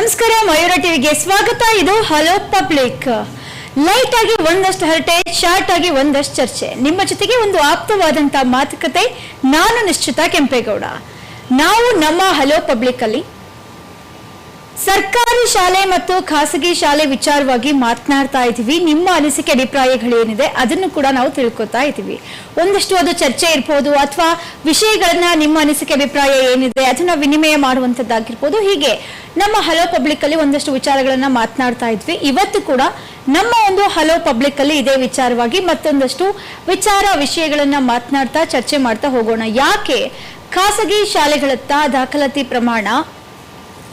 ನಮಸ್ಕಾರ, ಮಯೂರ ಟಿವಿಗೆ ಸ್ವಾಗತ. ಇದು ಹಲೋ ಪಬ್ಲಿಕ್ ಲೈಟ್ ಆಗಿ ಒಂದಷ್ಟು ಹರಟೆ ಶಾರ್ಟ್ ಆಗಿ ಒಂದಷ್ಟು ಚರ್ಚೆ. ನಿಮ್ಮ ಜೊತೆಗೆ ಒಂದು ಆಪ್ತವಾದಂತಹ ಮಾತುಕತೆ. ನಾನು ನಿಶ್ಚಿತ ಕೆಂಪೇಗೌಡ. ನಾವು ನಮ್ಮ ಹಲೋ ಪಬ್ಲಿಕ್ ಅಲ್ಲಿ ಸರ್ಕಾರಿ ಶಾಲೆ ಮತ್ತು ಖಾಸಗಿ ಶಾಲೆ ವಿಚಾರವಾಗಿ ಮಾತನಾಡ್ತಾ ಇದ್ದೀವಿ. ನಿಮ್ಮ ಅನಿಸಿಕೆ ಅಭಿಪ್ರಾಯಗಳೇನಿದೆ ಅದನ್ನು ಕೂಡ ನಾವು ತಿಳ್ಕೊತಾ ಇದ್ದೀವಿ. ಒಂದಷ್ಟು ಅದು ಚರ್ಚೆ ಇರ್ಬೋದು ಅಥವಾ ವಿಷಯಗಳನ್ನ ನಿಮ್ಮ ಅನಿಸಿಕೆ, ಅಭಿಪ್ರಾಯ ಏನಿದೆ ಅದನ್ನ ವಿನಿಮಯ ಮಾಡುವಂತದ್ದಾಗಿರ್ಬೋದು ಹೀಗೆ ನಮ್ಮ ಹಲೋ ಪಬ್ಲಿಕ್ ಅಲ್ಲಿ ಒಂದಷ್ಟು ವಿಚಾರಗಳನ್ನ ಮಾತನಾಡ್ತಾ ಇದ್ವಿ. ಇವತ್ತು ಕೂಡ ನಮ್ಮ ಒಂದು ಹಲೋ ಪಬ್ಲಿಕ್ ಅಲ್ಲಿ ಇದೇ ವಿಚಾರವಾಗಿ ಮತ್ತೊಂದಷ್ಟು ವಿಚಾರ, ವಿಷಯಗಳನ್ನ ಮಾತನಾಡ್ತಾ ಚರ್ಚೆ ಮಾಡ್ತಾ ಹೋಗೋಣ. ಯಾಕೆ ಖಾಸಗಿ ಶಾಲೆಗಳತ್ತ ದಾಖಲಾತಿ ಪ್ರಮಾಣ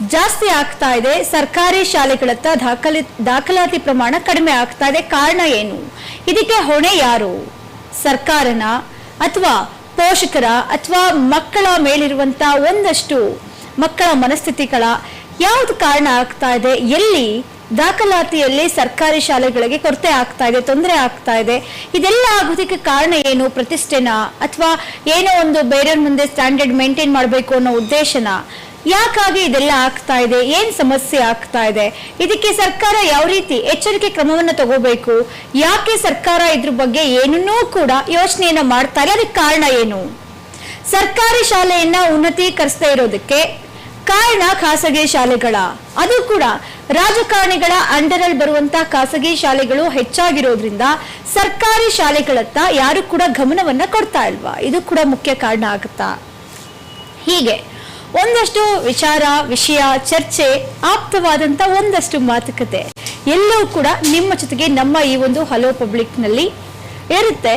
ಜಾಸ್ತಿ ಆಗ್ತಾ ಇದೆ. ಸರ್ಕಾರಿ ಶಾಲೆಗಳತ್ತ ದಾಖಲೆ, ದಾಖಲಾತಿ ಪ್ರಮಾಣ ಕಡಿಮೆ ಆಗ್ತಾ ಇದೆ. ಕಾರಣ ಏನು? ಇದಕ್ಕೆ ಹೊಣೆ ಯಾರು? ಸರ್ಕಾರನ ಅಥವಾ ಪೋಷಕರ ಅಥವಾ ಮಕ್ಕಳ ಮೇಲಿರುವಂತ ಒಂದಷ್ಟು ಮಕ್ಕಳ ಮನಸ್ಥಿತಿಗಳ ಯಾವ್ದು ಕಾರಣ ಆಗ್ತಾ ಇದೆ? ಎಲ್ಲಿ ದಾಖಲಾತಿಯಲ್ಲಿ ಸರ್ಕಾರಿ ಶಾಲೆಗಳಿಗೆ ಕೊರತೆ ಆಗ್ತಾ ಇದೆ, ತೊಂದರೆ ಆಗ್ತಾ ಇದೆ? ಇದೆಲ್ಲ ಆಗೋದಕ್ಕೆ ಕಾರಣ ಏನು? ಪ್ರತಿಷ್ಠೆನ ಅಥವಾ ಏನೋ ಒಂದು ಬೇರೆಯವ್ರ ಮುಂದೆ ಸ್ಟ್ಯಾಂಡರ್ಡ್ ಮೇಂಟೈನ್ ಮಾಡಬೇಕು ಅನ್ನೋ ಉದ್ದೇಶನ ಯಾಕಾಗಿ ಇದೆಲ್ಲ ಆಗ್ತಾ ಇದೆ? ಏನ್ ಸಮಸ್ಯೆ ಆಗ್ತಾ ಇದೆ? ಇದಕ್ಕೆ ಸರ್ಕಾರ ಯಾವ ರೀತಿ ಎಚ್ಚರಿಕೆ ಕ್ರಮವನ್ನು ತಗೋಬೇಕು? ಯಾಕೆ ಸರ್ಕಾರ ಇದ್ರ ಬಗ್ಗೆ ಏನನ್ನೂ ಕೂಡ ಯೋಚನೆಯನ್ನ ಮಾಡ್ತಾರೆ. ಅದಕ್ಕೆ ಕಾರಣ ಏನು? ಸರ್ಕಾರಿ ಶಾಲೆಯನ್ನ ಉನ್ನತೀಕರಿಸ್ತಾ ಇರೋದಕ್ಕೆ ಕಾರಣ ಖಾಸಗಿ ಶಾಲೆಗಳ. ಅದು ಕೂಡ ರಾಜಕಾರಣಿಗಳ ಅಂಡರಲ್ಲಿ ಬರುವಂತ ಖಾಸಗಿ ಶಾಲೆಗಳು ಹೆಚ್ಚಾಗಿರೋದ್ರಿಂದ ಸರ್ಕಾರಿ ಶಾಲೆಗಳತ್ತ ಯಾರು ಕೂಡ ಗಮನವನ್ನ ಕೊಡ್ತಾ ಇಲ್ವಾ? ಇದು ಕೂಡ ಮುಖ್ಯ ಕಾರಣ ಆಗುತ್ತಾ? ಹೀಗೆ. ಒಂದಷ್ಟು ವಿಚಾರ, ವಿಷಯ, ಚರ್ಚೆ, ಆಪ್ತವಾದಂತ ಒಂದಷ್ಟು ಮಾತುಕತೆ ಎಲ್ಲವೂ ಕೂಡ ನಿಮ್ಮ ಜೊತೆಗೆ ನಮ್ಮ ಈ ಒಂದು ಹಲೋ ಪಬ್ಲಿಕ್ನಲ್ಲಿ ಇರುತ್ತೆ.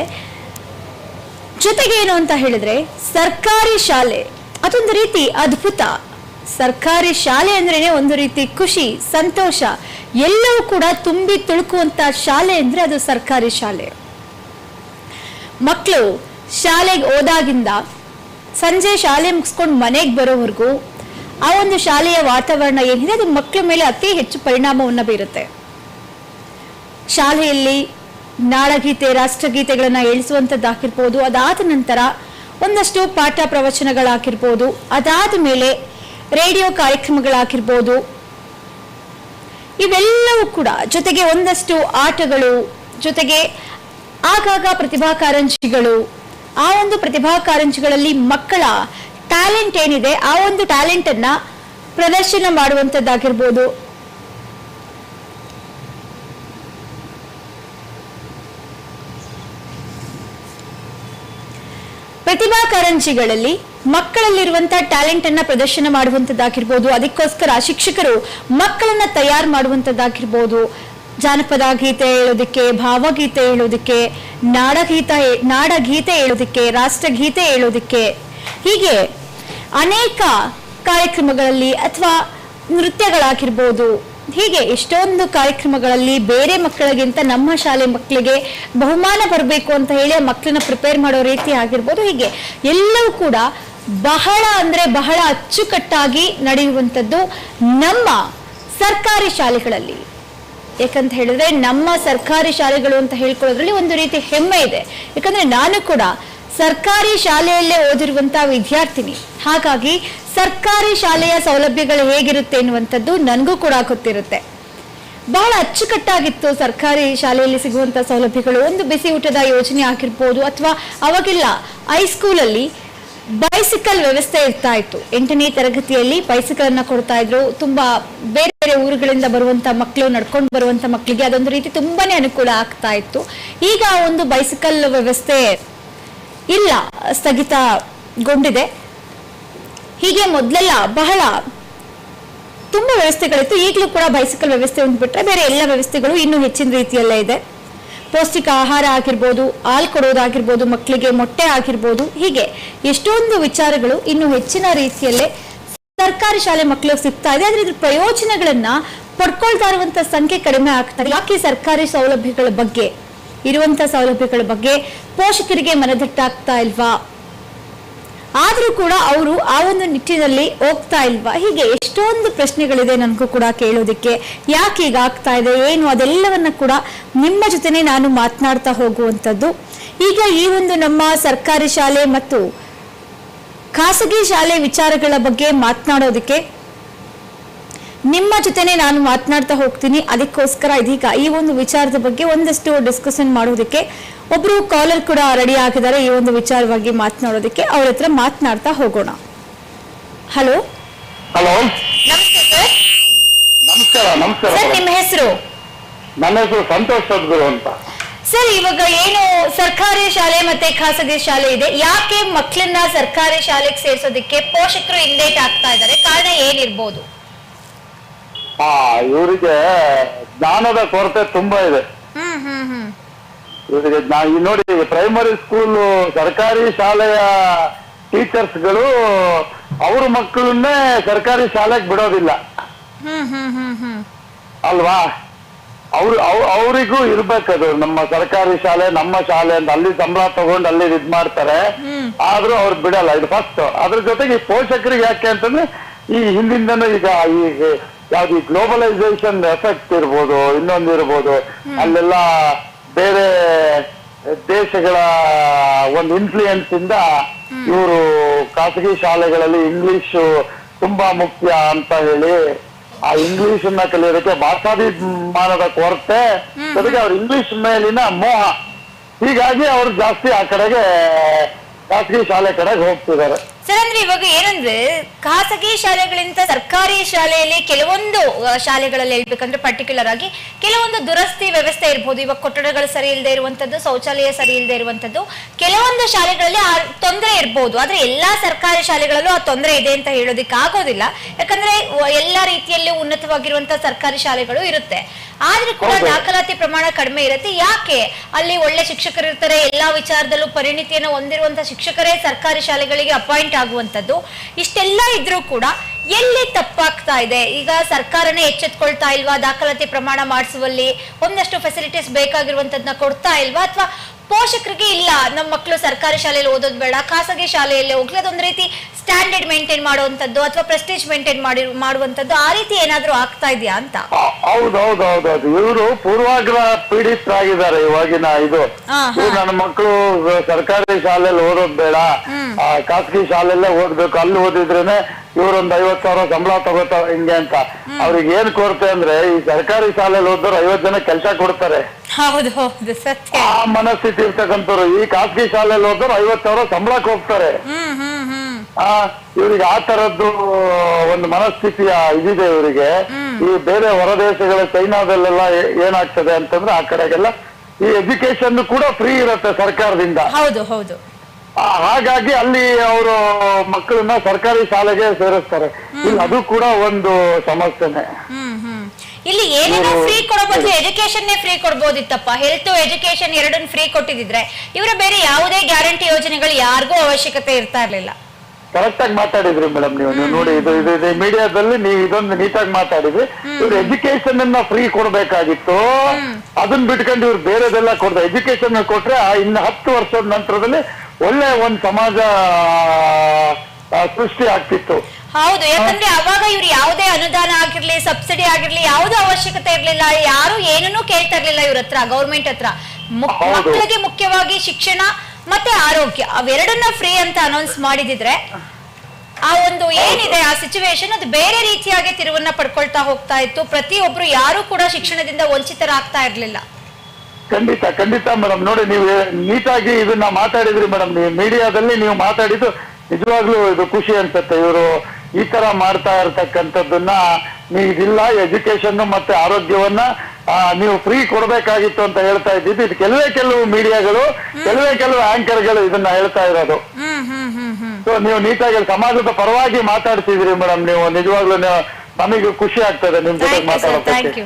ಜೊತೆಗೆ ಏನು ಅಂತ ಹೇಳಿದ್ರೆ, ಸರ್ಕಾರಿ ಶಾಲೆ, ಅದೊಂದು ರೀತಿ ಅದ್ಭುತ. ಸರ್ಕಾರಿ ಶಾಲೆ ಅಂದ್ರೇನೆ ಒಂದು ರೀತಿ ಖುಷಿ, ಸಂತೋಷ. ಎಲ್ಲವೂ ಕೂಡ ತುಂಬಿ ತುಳುಕುವಂತ ಶಾಲೆ ಅಂದ್ರೆ ಅದು ಸರ್ಕಾರಿ ಶಾಲೆ. ಮಕ್ಕಳು ಶಾಲೆಗೆ ಹೋದಾಗಿಂದ ಸಂಜೆ ಶಾಲೆ ಮುಗಿಸ್ಕೊಂಡು ಮನೆಗೆ ಬರೋವರೆಗೂ ಆ ಒಂದು ಶಾಲೆಯ ವಾತಾವರಣ ಏನಿದೆ, ಅದು ಮಕ್ಕಳ ಮೇಲೆ ಅತಿ ಹೆಚ್ಚು ಪರಿಣಾಮವನ್ನು ಬೀರುತ್ತೆ. ಶಾಲೆಯಲ್ಲಿ ನಾಡಗೀತೆ, ರಾಷ್ಟ್ರಗೀತೆಗಳನ್ನ ಹೇಳಿಸುವಂಥದ್ದಾಗಿರ್ಬೋದು ಅದಾದ ನಂತರ ಒಂದಷ್ಟು ಪಾಠ ಪ್ರವಚನಗಳಾಗಿರ್ಬೋದು, ಅದಾದ ಮೇಲೆ ರೇಡಿಯೋ ಕಾರ್ಯಕ್ರಮಗಳಾಗಿರ್ಬೋದು, ಇವೆಲ್ಲವೂ ಕೂಡ ಜೊತೆಗೆ ಒಂದಷ್ಟು ಆಟಗಳು, ಜೊತೆಗೆ ಆಗಾಗ ಪ್ರತಿಭಾ ಕಾರಂಜಿಗಳು ಆ ಒಂದು ಪ್ರತಿಭಾ ಕಾರಂಜಿಗಳಲ್ಲಿ ಮಕ್ಕಳ ಟ್ಯಾಲೆಂಟ್ ಏನಿದೆ, ಆ ಒಂದು ಟ್ಯಾಲೆಂಟ್ ಅನ್ನ ಪ್ರದರ್ಶನ ಮಾಡುವಂತದ್ದಾಗಿರ್ಬೋದು ಪ್ರತಿಭಾ ಕಾರಂಜಿಗಳಲ್ಲಿ ಮಕ್ಕಳಲ್ಲಿರುವಂತಹ ಟ್ಯಾಲೆಂಟ್ ಅನ್ನ ಪ್ರದರ್ಶನ ಮಾಡುವಂತದ್ದಾಗಿರ್ಬೋದು ಅದಕ್ಕೋಸ್ಕರ ಶಿಕ್ಷಕರು ಮಕ್ಕಳನ್ನ ತಯಾರು ಮಾಡುವಂತದ್ದಾಗಿರ್ಬೋದು ಜಾನಪದ ಗೀತೆ ಹೇಳೋದಕ್ಕೆ, ಭಾವಗೀತೆ ಹೇಳೋದಕ್ಕೆ, ನಾಡಗೀತ, ನಾಡಗೀತೆ ಹೇಳೋದಕ್ಕೆ, ರಾಷ್ಟ್ರಗೀತೆ ಹೇಳೋದಕ್ಕೆ ಹೀಗೆ ಅನೇಕ ಕಾರ್ಯಕ್ರಮಗಳಲ್ಲಿ ಅಥವಾ ನೃತ್ಯಗಳಾಗಿರ್ಬೋದು. ಹೀಗೆ ಎಷ್ಟೊಂದು ಕಾರ್ಯಕ್ರಮಗಳಲ್ಲಿ ಬೇರೆ ಮಕ್ಕಳಿಗಿಂತ ನಮ್ಮ ಶಾಲೆ ಮಕ್ಕಳಿಗೆ ಬಹುಮಾನ ಬರಬೇಕು ಅಂತ ಹೇಳಿ ಆ ಮಕ್ಕಳನ್ನ ಪ್ರಿಪೇರ್ ಮಾಡೋ ರೀತಿ ಆಗಿರ್ಬೋದು. ಹೀಗೆ ಎಲ್ಲವೂ ಕೂಡ ಬಹಳ ಅಂದ್ರೆ ಬಹಳ ಅಚ್ಚುಕಟ್ಟಾಗಿ ನಡೆಯುವಂಥದ್ದು ನಮ್ಮ ಸರ್ಕಾರಿ ಶಾಲೆಗಳಲ್ಲಿ. ಯಾಕಂತ ಹೇಳಿದ್ರೆ ನಮ್ಮ ಸರ್ಕಾರಿ ಶಾಲೆಗಳು ಅಂತ ಹೇಳ್ಕೊಳ್ಳೋದ್ರಲ್ಲಿ ಒಂದು ರೀತಿ ಹೆಮ್ಮೆ ಇದೆ. ಯಾಕಂದ್ರೆ ನಾನು ಕೂಡ ಸರ್ಕಾರಿ ಶಾಲೆಯಲ್ಲೇ ಓದಿರುವಂತಹ ವಿದ್ಯಾರ್ಥಿನಿ. ಹಾಗಾಗಿ ಸರ್ಕಾರಿ ಶಾಲೆಯ ಸೌಲಭ್ಯಗಳು ಹೇಗಿರುತ್ತೆ ಎನ್ನುವಂಥದ್ದು ನನಗೂ ಕೂಡ ಗೊತ್ತಿರುತ್ತೆ. ಬಹಳ ಅಚ್ಚುಕಟ್ಟಾಗಿತ್ತು ಸರ್ಕಾರಿ ಶಾಲೆಯಲ್ಲಿ ಸಿಗುವಂತಹ ಸೌಲಭ್ಯಗಳು. ಒಂದು ಬಿಸಿ ಊಟದ ಯೋಜನೆ ಆಗಿರ್ಬೋದು ಅಥವಾ ಅವಾಗೆಲ್ಲ, ಹೈಸ್ಕೂಲಲ್ಲಿ ಬೈಸಿಕಲ್ ವ್ಯವಸ್ಥೆ ಇರ್ತಾ ಇತ್ತು. ಎಂಟನೇ ತರಗತಿಯಲ್ಲಿ ಬೈಸಿಕಲ್ ಅನ್ನ ಕೊಡ್ತಾ ಇದ್ರು. ತುಂಬಾ ಬೇರೆ ಬೇರೆ ಊರುಗಳಿಂದ ಬರುವಂತ ಮಕ್ಕಳು ನಡ್ಕೊಂಡು ಬರುವಂತ ಮಕ್ಕಳಿಗೆ ಅದೊಂದು ರೀತಿ ತುಂಬಾನೇ ಅನುಕೂಲ ಆಗ್ತಾ ಇತ್ತು. ಈಗ ಒಂದು ಬೈಸಿಕಲ್ ವ್ಯವಸ್ಥೆ ಇಲ್ಲ, ಸ್ಥಗಿತಗೊಂಡಿದೆ. ಹೀಗೆ ಮೊದಲೆಲ್ಲ ಬಹಳ ತುಂಬಾ ವ್ಯವಸ್ಥೆಗಳಿತ್ತು. ಈಗಲೂ ಕೂಡ ಬೈಸಿಕಲ್ ವ್ಯವಸ್ಥೆ ಒಂದು ಬಿಟ್ರೆ ಬೇರೆ ಎಲ್ಲ ವ್ಯವಸ್ಥೆಗಳು ಇನ್ನೂ ಹೆಚ್ಚಿನ ರೀತಿಯಲ್ಲೇ ಇದೆ. ಪೌಷ್ಟಿಕ ಆಹಾರ ಆಗಿರ್ಬೋದು, ಹಾಲು ಕೊಡೋದಾಗಿರ್ಬೋದು ಮಕ್ಕಳಿಗೆ ಮೊಟ್ಟೆ ಆಗಿರ್ಬೋದು, ಹೀಗೆ ಎಷ್ಟೊಂದು ವಿಚಾರಗಳು ಇನ್ನು ಹೆಚ್ಚಿನ ರೀತಿಯಲ್ಲೇ ಸರ್ಕಾರಿ ಶಾಲೆ ಮಕ್ಕಳು ಸಿಗ್ತಾ ಇದೆ. ಆದ್ರೆ ಇದ್ರ ಪ್ರಯೋಜನಗಳನ್ನ ಪಡ್ಕೊಳ್ತಾ ಇರುವಂತ ಸಂಖ್ಯೆ ಕಡಿಮೆ ಆಗ್ತಾರೆ ಯಾಕೆ ಸರ್ಕಾರಿ ಸೌಲಭ್ಯಗಳ ಬಗ್ಗೆ, ಇರುವಂತ ಸೌಲಭ್ಯಗಳ ಬಗ್ಗೆ ಪೋಷಕರಿಗೆ ಮನದಟ್ಟಾಗ್ತಾ ಇಲ್ವಾ? ಆದ್ರೂ ಕೂಡ ಅವರು ಆ ಒಂದು ನಿಟ್ಟಿನಲ್ಲಿ ಹೋಗ್ತಾ ಇಲ್ವಾ? ಹೀಗೆ ಎಷ್ಟೊಂದು ಪ್ರಶ್ನೆಗಳಿದೆ ನನಗೂ ಕೂಡ ಕೇಳೋದಕ್ಕೆ. ಯಾಕೆ ಈಗ ಆಗ್ತಾ ಇದೆ? ಏನು? ಅದೆಲ್ಲವನ್ನ ಕೂಡ ನಿಮ್ಮ ಜೊತೆನೆ ನಾನು ಮಾತನಾಡ್ತಾ ಹೋಗುವಂಥದ್ದು. ಈಗ ಈ ಒಂದು ನಮ್ಮ ಸರ್ಕಾರಿ ಶಾಲೆ ಮತ್ತು ಖಾಸಗಿ ಶಾಲೆ ವಿಚಾರಗಳ ಬಗ್ಗೆ ಮಾತನಾಡೋದಕ್ಕೆ ನಿಮ್ಮ ಜೊತೆನೆ ನಾನು ಮಾತನಾಡ್ತಾ ಹೋಗ್ತೀನಿ. ಅದಕ್ಕೋಸ್ಕರ ಇದೀಗ ಈ ಒಂದು ವಿಚಾರದ ಬಗ್ಗೆ ಒಂದಷ್ಟು ಡಿಸ್ಕಷನ್ ಮಾಡೋದಕ್ಕೆ ಒಬ್ರು ಕಾಲರ್ ಕೂಡ ರೆಡಿ ಆಗಿದ್ದಾರೆ. ಈ ಒಂದು ವಿಚಾರವಾಗಿ ಮಾತನಾಡೋದಕ್ಕೆ ಅವ್ರ ಹತ್ರ ಮಾತನಾಡ್ತಾ ಹೋಗೋಣ. ಹಲೋ ಹಲೋ ನಮಸ್ತೆ ಸರ್ ನಮಸ್ಕಾರ ನಮಸ್ಕಾರ ಸರ್ ನಿಮ್ಮ ಹೆಸರು? ನನ್ನ ಹೆಸರು ಸಂತೋಷ್ ಸದ್ಗುರು ಅಂತ. ಸರ್ ಇವಾಗ ಏನು ಸರ್ಕಾರಿ ಶಾಲೆ ಮತ್ತೆ ಖಾಸಗಿ ಶಾಲೆ ಇದೆ. ಯಾಕೆ ಮಕ್ಕಳನ್ನ ಸರ್ಕಾರಿ ಶಾಲೆಗೆ ಸೇರಿಸೋದಕ್ಕೆ ಪೋಷಕರು ಹಿಂದೇಟ್ ಆಗ್ತಾ ಇದ್ದಾರೆ? ಕಾರಣ ಏನಿರ್ಬೋದು? ಹಾ ಇವರಿಗೆ ಜ್ಞಾನದ ಕೊರತೆ ತುಂಬಾ ಇದೆ. ಇವರಿಗೆ ನೋಡಿ ಪ್ರೈಮರಿ ಸ್ಕೂಲ್ ಸರ್ಕಾರಿ ಶಾಲೆಯ ಟೀಚರ್ಸ್ಗಳು ಅವ್ರ ಮಕ್ಕಳನ್ನೇ ಸರ್ಕಾರಿ ಶಾಲೆಗೆ ಬಿಡೋದಿಲ್ಲ. ಅಲ್ವಾ? ಅವ್ರು ಅವ್- ಅವರಿಗೂ ಇರ್ಬೇಕದು ನಮ್ಮ ಸರ್ಕಾರಿ ಶಾಲೆ ನಮ್ಮ ಶಾಲೆ ಅಂತ ಅಲ್ಲಿ ಸಂಬಳ ತಗೊಂಡು ಅಲ್ಲಿ ಇದ್ ಮಾಡ್ತಾರೆ. ಆದ್ರೂ ಅವ್ರು ಬಿಡಲ್ಲ. ಇದು ಫಸ್ಟ್ ಅದ್ರ ಜೊತೆಗೆ ಈ ಪೋಷಕರಿಗೆ ಯಾಕೆ ಅಂತಂದ್ರೆ ಈ ಹಿಂದಿಂದನೂ ಈಗ ಈ ಯಾವ್ದು ಈ ಗ್ಲೋಬಲೈಸೇಷನ್ ಎಫೆಕ್ಟ್ ಇರ್ಬೋದು ಇನ್ನೊಂದು ಇರ್ಬೋದು ಅಲ್ಲೆಲ್ಲ ಬೇರೆ ದೇಶಗಳ ಒಂದು ಇನ್ಫ್ಲೂಯೆನ್ಸ್ ಇಂದ ಇವರು ಖಾಸಗಿ ಶಾಲೆಗಳಲ್ಲಿ ಇಂಗ್ಲಿಷ್ ತುಂಬಾ ಮುಖ್ಯ ಅಂತ ಹೇಳಿ ಆ ಇಂಗ್ಲಿಷ್ ಅನ್ನ ಕಲಿಯೋದಕ್ಕೆ ಭಾಷಾಭಿಮಾನದ ಕೊರತೆ ಜೊತೆಗೆ ಅವ್ರ ಇಂಗ್ಲಿಷ್ ಮೇಲಿನ ಮೋಹ. ಹೀಗಾಗಿ ಅವ್ರು ಜಾಸ್ತಿ ಆ ಕಡೆಗೆ ಖಾಸಗಿ ಶಾಲೆ ಕಡೆಗೆ ಹೋಗ್ತಿದ್ದಾರೆ. ಸರ್, ಅಂದ್ರೆ ಇವಾಗ ಏನಂದ್ರೆ ಖಾಸಗಿ ಶಾಲೆಗಳಿಂದ ಸರ್ಕಾರಿ ಶಾಲೆಯಲ್ಲಿ ಕೆಲವೊಂದು ಶಾಲೆಗಳಲ್ಲಿ ಹೇಳ್ಬೇಕಂದ್ರೆ ಪರ್ಟಿಕ್ಯುಲರ್ ಆಗಿ ಕೆಲವೊಂದು ದುರಸ್ತಿ ವ್ಯವಸ್ಥೆ ಇರ್ಬೋದು. ಇವಾಗ ಕೊಠಡಗಳು ಸರಿ ಇಲ್ಲದೆ ಇರುವಂತದ್ದು, ಶೌಚಾಲಯ ಸರಿ ಇಲ್ಲದೆ ಇರುವಂತದ್ದು, ಕೆಲವೊಂದು ಶಾಲೆಗಳಲ್ಲಿ ಆ ತೊಂದರೆ ಇರ್ಬೋದು. ಆದ್ರೆ ಎಲ್ಲಾ ಸರ್ಕಾರಿ ಶಾಲೆಗಳಲ್ಲೂ ಆ ತೊಂದರೆ ಇದೆ ಅಂತ ಹೇಳೋದಿಕ್ಕೆ ಆಗೋದಿಲ್ಲ ಯಾಕಂದ್ರೆ ಎಲ್ಲಾ ರೀತಿಯಲ್ಲೂ ಉನ್ನತವಾಗಿರುವಂತಹ ಸರ್ಕಾರಿ ಶಾಲೆಗಳು ಇರುತ್ತೆ. ಆದ್ರೂ ಕೂಡ ದಾಖಲಾತಿ ಪ್ರಮಾಣ ಕಡಿಮೆ ಇರುತ್ತೆ. ಯಾಕೆ? ಅಲ್ಲಿ ಒಳ್ಳೆ ಶಿಕ್ಷಕರು ಇರ್ತಾರೆ ಎಲ್ಲಾ ವಿಚಾರದಲ್ಲೂ ಪರಿಣಿತಿಯನ್ನು ಹೊಂದಿರುವಂತಹ ಶಿಕ್ಷಕರೇ ಸರ್ಕಾರಿ ಶಾಲೆಗಳಿಗೆ ಅಪಾಯಿಂಟ್ ಆಗುವಂತದ್ದು ಇಷ್ಟೆಲ್ಲ ಇದ್ರೂ ಕೂಡ ಎಲ್ಲಿ ತಪ್ಪಾಗ್ತಾ ಇದೆ? ಈಗ ಸರ್ಕಾರನೇ ಎಚ್ಚೆತ್ಕೊಳ್ತಾ ಇಲ್ವಾ? ದಾಖಲಾತಿ ಪ್ರಮಾಣ ಮಾಡಿಸುವಲ್ಲಿ ಒಂದಷ್ಟು ಫೆಸಿಲಿಟೀಸ್ ಬೇಕಾಗಿರುವಂತದ್ನ ಕೊಡ್ತಾ ಇಲ್ವಾ? ಅಥವಾ ಪೋಷಕರಿಗೆ ಇಲ್ಲ. ನಮ್ಮ ಮಕ್ಕಳು ಸರ್ಕಾರಿ ಶಾಲೆಯಲ್ಲಿ ಓದೋದು ಬೇಡ ಖಾಸಗಿ ಶಾಲೆಯಲ್ಲಿ ಹೋಗ್ಲಿ. ಅದೊಂದು ರೀತಿ ಸ್ಟ್ಯಾಂಡರ್ಡ್ ಮೇಂಟೈನ್ ಮಾಡುವಂತದ್ದು ಅಥವಾ ಪ್ರೆಸ್ಟೀಜ್ ಮೇಂಟೈನ್ ಮಾಡಿ ಮಾಡುವಂತದ್ದು ಆ ರೀತಿ ಏನಾದ್ರೂ ಆಗ್ತಾ ಇದೆಯಾ ಅಂತ? ಹೌದು ಹೌದು ಹೌದು ಹೌದು ಇವರು ಪೂರ್ವಾಗ್ರಹ ಪೀಡಿತರಾಗಿದ್ದಾರೆ ಇವಾಗಿನ ಇದು. ನನ್ನ ಮಕ್ಕಳು ಸರ್ಕಾರಿ ಶಾಲೆಯಲ್ಲಿ ಓದೋದ್ ಬೇಡ. ಖಾಸಗಿ ಶಾಲೆಯಲ್ಲೇ ಓದ್ಬೇಕು. ಅಲ್ಲಿ ಓದಿದ್ರೇನೆ ಇವ್ರೊಂದ್ ಐವತ್ ಸಾವಿರ ಸಂಬಳ ತಗೋತಾರ ಹಿಂಗೆ ಅಂತ. ಅವ್ರಿಗೆ ಏನ್ ಕೊರತೆ ಅಂದ್ರೆ ಈ ಸರ್ಕಾರಿ ಶಾಲೆಯಲ್ಲಿ ಓದೋರು ಐವತ್ ಜನ ಕೆಲಸ ಕೊಡ್ತಾರೆ. ಹೌದು ಹೌದು ಸತ್ಯ. ಆ ಮನಸ್ಥಿತಿ ಇರ್ತಕ್ಕಂಥವ್ರು ಈ ಖಾಸಗಿ ಶಾಲೆಯಲ್ಲಿ ಹೋದವ್ರು ಐವತ್ ಸಾವಿರ ಸಂಬಳಕ್ಕೆ ಹೋಗ್ತಾರೆ. ಆ ಇವ್ರಿಗೆ ಆ ತರದ್ದು ಒಂದು ಮನಸ್ಥಿತಿ ಇದಿದೆ ಇವರಿಗೆ. ಈ ಬೇರೆ ಹೊರದೇಶಗಳ ಚೈನಾದಲ್ಲೆಲ್ಲ ಏನಾಗ್ತದೆ ಅಂತಂದ್ರೆ ಆ ಕಡೆಗೆಲ್ಲ ಈ ಎಜುಕೇಶನ್ ಕೂಡ ಫ್ರೀ ಇರುತ್ತೆ ಸರ್ಕಾರದಿಂದ. ಹೌದು ಹೌದು. ಹಾಗಾಗಿ ಅಲ್ಲಿ ಅವರು ಮಕ್ಕಳನ್ನ ಸರ್ಕಾರಿ ಶಾಲೆಗೆ ಸೇರಿಸ್ತಾರೆ. ಇಲ್ಲಿ ಅದು ಕೂಡ ಒಂದು ಸಮಸ್ಯೆನೆ. ಇಲ್ಲಿ ಏನೇನೋ ಫ್ರೀ ಕೊಡಬಹುದು ಬದಲು ಎಜುಕೇಶನ್ ಫ್ರೀ ಕೊಡ್ಬೋದಿತ್ತಪ್ಪ. ಹೆಲ್ತ್ ಎಜುಕೇಶನ್ ಎರಡನ್ನ ಫ್ರೀ ಕೊಟ್ಟಿದ್ರೆ ಇವರ ಬೇರೆ ಯಾವುದೇ ಗ್ಯಾರಂಟಿ ಯೋಜನೆಗಳು ಯಾರಿಗೂ ಅವಶ್ಯಕತೆ ಇರ್ತಾ ಇರ್ಲಿಲ್ಲ. ಕರೆಕ್ಟ್ ಆಗಿ ಮಾತಾಡಿದ್ರಿ ಮೇಡಮ್ ನೀವು. ನೀವು ನೋಡಿ ಇದು ಇದು ಇದು ಮೀಡಿಯಾದಲ್ಲಿ ನೀವು ಇದೊಂದು ನೀಟಾಗಿ ಮಾತಾಡಿದ್ರಿ. ಇವ್ರು ಎಜುಕೇಶನ್ ಅನ್ನ ಫ್ರೀ ಕೊಡ್ಬೇಕಾಗಿತ್ತು ಅದನ್ನ ಬಿಟ್ಕೊಂಡು ಇವ್ರು ಬೇರೆದೆಲ್ಲ ಕೊಡ್ತಾರೆ. ಎಜುಕೇಶನ್ ಕೊಟ್ರೆ ಆ ಇನ್ನು ಹತ್ತು ವರ್ಷದ ನಂತರದಲ್ಲಿ ಒಳ್ಳೆ ಒಂದು ಸಮಾಜ ಸೃಷ್ಟಿ ಆಗ್ತಿತ್ತು. ಹೌದು ಯಾಕಂದ್ರೆ ಅವಾಗ ಇವ್ರು ಯಾವುದೇ ಅನುದಾನ ಆಗಿರ್ಲಿ ಸಬ್ಸಿಡಿ ಆಗಿರ್ಲಿ ಯಾವುದೇ ಅವಶ್ಯಕತೆ ಇರ್ಲಿಲ್ಲ. ಯಾರು ಏನನ್ನೂ ಕೇಳ್ತಾ ಇರ್ಲಿಲ್ಲ ಇವ್ರ ಹತ್ರ ಗೌರ್ಮೆಂಟ್ ಹತ್ರ. ಮಕ್ಕಳಿಗೆ ಮುಖ್ಯವಾಗಿ ಶಿಕ್ಷಣ ಮತ್ತೆ ಆರೋಗ್ಯ ಅವೆರಡನ್ನ ಫ್ರೀ ಅಂತ ಅನೌನ್ಸ್ ಮಾಡಿದಿದ್ರೆ ಆ ಒಂದು ಏನಿದೆ ಆ ಸಿಚುವೇಶನ್ ಅದು ಬೇರೆ ರೀತಿಯಾಗಿ ತಿರುವನ್ನ ಪಡ್ಕೊಳ್ತಾ ಹೋಗ್ತಾ ಇತ್ತು. ಪ್ರತಿಯೊಬ್ರು ಯಾರು ಕೂಡ ಶಿಕ್ಷಣದಿಂದ ವಂಚಿತರಾಗ್ತಾ ಇರ್ಲಿಲ್ಲ. ಖಂಡಿತ ಖಂಡಿತ ಮೇಡಮ್ ನೋಡಿ ನೀವು ನೀಟಾಗಿ ಇದನ್ನ ಮಾತಾಡಿದ್ರಿ ಮೇಡಮ್ ನೀವು ಮೀಡಿಯಾದಲ್ಲಿ ನೀವು ಮಾತಾಡಿದ್ದು ನಿಜವಾಗ್ಲೂ ಇದು ಖುಷಿ ಅನ್ಸುತ್ತೆ. ಇವರು ಈ ತರ ಮಾಡ್ತಾ ಇರ್ತಕ್ಕಂಥದ್ದನ್ನ ನೀವು ಇದಿಲ್ಲ ಎಜುಕೇಶನ್ ಮತ್ತೆ ಆರೋಗ್ಯವನ್ನ ನೀವು ಫ್ರೀ ಕೊಡ್ಬೇಕಾಗಿತ್ತು ಅಂತ ಹೇಳ್ತಾ ಇದ್ದಿದ್ದು. ಇದು ಕೆಲವೇ ಕೆಲವು ಮೀಡಿಯಾಗಳು ಕೆಲವೇ ಕೆಲವು ಆಂಕರ್ಗಳು ಇದನ್ನ ಹೇಳ್ತಾ ಇರೋದು. ಸೊ ನೀವು ನೀಟಾಗಿ ಸಮಾಜದ ಪರವಾಗಿ ಮಾತಾಡ್ತಿದ್ರಿ ಮೇಡಮ್ ನೀವು. ನಿಜವಾಗ್ಲೂ ನಮಗೂ ಖುಷಿ ಆಗ್ತದೆ ನಿಮ್ ಜೊತೆ ಮಾತಾಡೋದಕ್ಕೆ.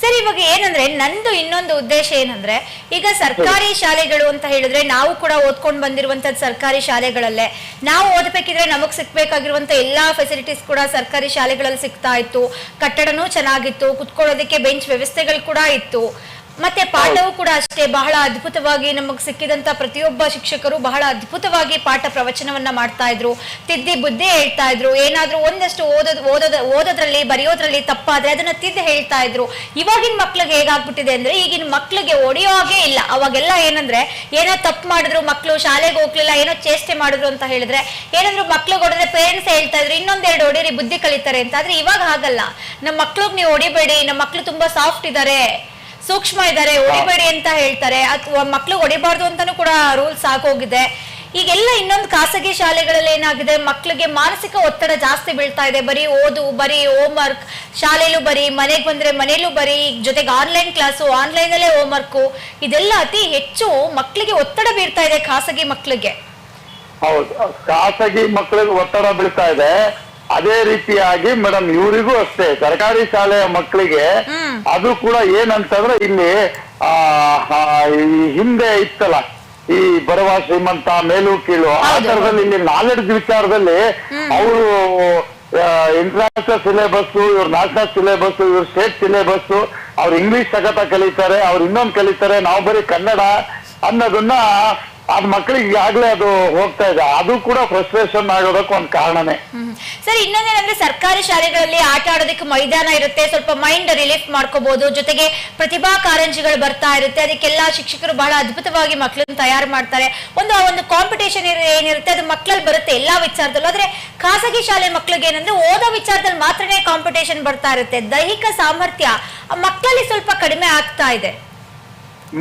ಸರ್, ಇವಾಗ ಏನಂದ್ರೆ, ನಂದು ಇನ್ನೊಂದು ಉದ್ದೇಶ ಏನಂದ್ರೆ, ಈಗ ಸರ್ಕಾರಿ ಶಾಲೆಗಳು ಅಂತ ಹೇಳಿದ್ರೆ ನಾವು ಕೂಡ ಓದ್ಕೊಂಡು ಬಂದಿರುವಂತದ್ದು ಸರ್ಕಾರಿ ಶಾಲೆಗಳಲ್ಲೇ. ನಾವು ಓದಬೇಕಿದ್ರೆ ನಮಗ್ ಸಿಕ್ಬೇಕಾಗಿರುವಂತ ಎಲ್ಲಾ ಫೆಸಿಲಿಟೀಸ್ ಕೂಡ ಸರ್ಕಾರಿ ಶಾಲೆಗಳಲ್ಲಿ ಸಿಗ್ತಾ ಇತ್ತು. ಕಟ್ಟಡನೂ ಚೆನ್ನಾಗಿತ್ತು, ಕುತ್ಕೊಳ್ಳೋದಕ್ಕೆ ಬೆಂಚ್ ವ್ಯವಸ್ಥೆಗಳು ಕೂಡ ಇತ್ತು. ಮತ್ತೆ ಪಾಠವು ಕೂಡ ಅಷ್ಟೇ. ಬಹಳ ಅದ್ಭುತವಾಗಿ ನಮಗೆ ಸಿಕ್ಕಿದಂತ ಪ್ರತಿಯೊಬ್ಬ ಶಿಕ್ಷಕರು ಬಹಳ ಅದ್ಭುತವಾಗಿ ಪಾಠ ಪ್ರವಚನವನ್ನ ಮಾಡ್ತಾ ಇದ್ರು. ತಿದ್ದಿ ಬುದ್ಧಿ ಹೇಳ್ತಾ ಇದ್ರು. ಏನಾದ್ರೂ ಒಂದಷ್ಟು ಓದೋದ್, ಓದೋದ, ಓದೋದ್ರಲ್ಲಿ, ಬರೆಯೋದ್ರಲ್ಲಿ ತಪ್ಪಾದ್ರೆ ಅದನ್ನ ತಿದ್ದು ಹೇಳ್ತಾ ಇದ್ರು. ಇವಾಗಿನ ಮಕ್ಳಿಗೆ ಹೇಗಾಗ್ಬಿಟ್ಟಿದೆ ಅಂದ್ರೆ ಈಗಿನ ಮಕ್ಳಿಗೆ ಒಡೆಯೋ ಇಲ್ಲ. ಅವಾಗೆಲ್ಲ ಏನಂದ್ರೆ, ಏನೋ ತಪ್ಪು ಮಾಡಿದ್ರು, ಮಕ್ಳು ಶಾಲೆಗೆ ಹೋಗ್ಲಿಲ್ಲ, ಏನೋ ಚೇಷ್ಟೆ ಮಾಡಿದ್ರು ಅಂತ ಹೇಳಿದ್ರೆ, ಏನಾದ್ರು ಮಕ್ಳಿಗೆ ಹೊಡೆದ್ರೆ ಪೇರೆಂಟ್ಸ್ ಹೇಳ್ತಾ ಇದ್ರು, ಇನ್ನೊಂದೆರಡು ಹೊಡೀರಿ, ಬುದ್ಧಿ ಕಲಿತಾರೆ ಅಂತ. ಆದ್ರೆ ಇವಾಗ ಆಗಲ್ಲ ನಮ್ಮ ಮಕ್ಳಿಗೆ ನೀವು ಹೊಡಿಬೇಡಿ ನಮ್ಮ ಮಕ್ಳು ತುಂಬಾ ಸಾಫ್ಟ್ ಇದ್ದಾರೆ ಸೂಕ್ಷ್ಮ ಇದ್ದಾರೆ ಹೊಡಿಬೇಡಿ ಅಂತ ಹೇಳ್ತಾರೆ. ಅಥವಾ ಮಕ್ಳು ಹೊಡಿಬಾರ್ದು ಅಂತಾನು ಕೂಡ ರೂಲ್ಸ್ ಆಗೋಗಿದೆ ಈಗೆಲ್ಲ ಇನ್ನೊಂದು ಖಾಸಗಿ ಶಾಲೆಗಳಲ್ಲಿ ಏನಾಗಿದೆ? ಮಕ್ಳಿಗೆ ಮಾನಸಿಕ ಒತ್ತಡ ಜಾಸ್ತಿ ಬೀಳ್ತಾ ಇದೆ. ಬರೀ ಓದು ಬರೀ ಹೋಮ್ ವರ್ಕ್ ಶಾಲೆಯಲ್ಲೂ ಬರೀ ಮನೆಗೆ ಬಂದ್ರೆ ಮನೆಯಲ್ಲೂ ಬರೀ ಜೊತೆಗೆ ಆನ್ಲೈನ್ ಕ್ಲಾಸು ಆನ್ಲೈನ್ ಅಲ್ಲೇ ಹೋಮ್ ವರ್ಕ್ ಇದೆಲ್ಲ ಅತಿ ಹೆಚ್ಚು ಮಕ್ಕಳಿಗೆ ಒತ್ತಡ ಬೀರ್ತಾ ಇದೆ ಖಾಸಗಿ ಮಕ್ಕಳಿಗೆ ಹೌದು. ಖಾಸಗಿ ಮಕ್ಕಳಿಗೆ ಒತ್ತಡ ಬೀಳ್ತಾ ಇದೆ. ಅದೇ ರೀತಿಯಾಗಿ ಮೇಡಮ್ ಇವರಿಗೂ ಅಷ್ಟೇ. ಸರ್ಕಾರಿ ಶಾಲೆಯ ಮಕ್ಕಳಿಗೆ ಅದು ಕೂಡ ಏನಂತಂದ್ರೆ ಇಲ್ಲಿ ಆ ಹಿಂದೆ ಇತ್ತಲ್ಲ ಈ ಬರುವ ಶ್ರೀಮಂತ ಮೇಲು ಕೀಳು ಆ ತರದಲ್ಲಿ ಇಲ್ಲಿ ನಾಲೆಡ್ಜ್ ವಿಚಾರದಲ್ಲಿ ಅವರು ಇಂಟರ್ನ್ಯಾಷನಲ್ ಸಿಲೆಬಸ್ ಇವ್ರ ನ್ಯಾಷನಲ್ ಸಿಲೆಬಸ್ ಇವ್ರ ಸ್ಟೇಟ್ ಸಿಲೆಬಸ್ ಅವ್ರ ಇಂಗ್ಲಿಷ್ ಸಗತ ಕಲಿತಾರೆ ಅವ್ರು ಇನ್ನೊಂದು ಕಲಿತಾರೆ ನಾವು ಬರೀ ಕನ್ನಡ ಅನ್ನೋದನ್ನ ಅದ್ ಮಕ್ಳಿಗೆ ಈಗಾಗ್ಲೇ ಅದು ಹೋಗ್ತಾ ಇದೆ. ಅದು ಕೂಡ ಫ್ರಸ್ಟ್ರೇಷನ್ ಆಗೋದಕ್ಕೆ ಒಂದು ಕಾರಣನೇ. ಸರ್, ಇನ್ನೊಂದೇನಂದ್ರೆ ಸರ್ಕಾರಿ ಶಾಲೆಗಳಲ್ಲಿ ಆಟ ಆಡೋದಕ್ಕೆ ಮೈದಾನ ಇರುತ್ತೆ. ಸ್ವಲ್ಪ ಮೈಂಡ್ ರಿಲೀಫ್ ಮಾಡ್ಕೋಬಹುದು ಜೊತೆಗೆ ಪ್ರತಿಭಾ ಕಾರಂಜಿಗಳು ಬರ್ತಾ ಇರುತ್ತೆ. ಅದಕ್ಕೆಲ್ಲ ಶಿಕ್ಷಕರು ಬಹಳ ಅದ್ಭುತವಾಗಿ ಮಕ್ಕಳನ್ನ ತಯಾರು ಮಾಡ್ತಾರೆ. ಒಂದು ಆ ಒಂದು ಕಾಂಪಿಟೇಷನ್ ಏನಿರುತ್ತೆ, ಅದು ಮಕ್ಕಳಲ್ಲಿ ಬರುತ್ತೆ ಎಲ್ಲಾ ವಿಚಾರದಲ್ಲೂ. ಆದ್ರೆ ಖಾಸಗಿ ಶಾಲೆ ಮಕ್ಕಳಿಗೆ ಏನಂದ್ರೆ ಓದೋ ವಿಚಾರದಲ್ಲಿ ಮಾತ್ರನೇ ಕಾಂಪಿಟೇಷನ್ ಬರ್ತಾ ಇರುತ್ತೆ. ದೈಹಿಕ ಸಾಮರ್ಥ್ಯ ಮಕ್ಕಳಲ್ಲಿ ಸ್ವಲ್ಪ ಕಡಿಮೆ ಆಗ್ತಾ ಇದೆ.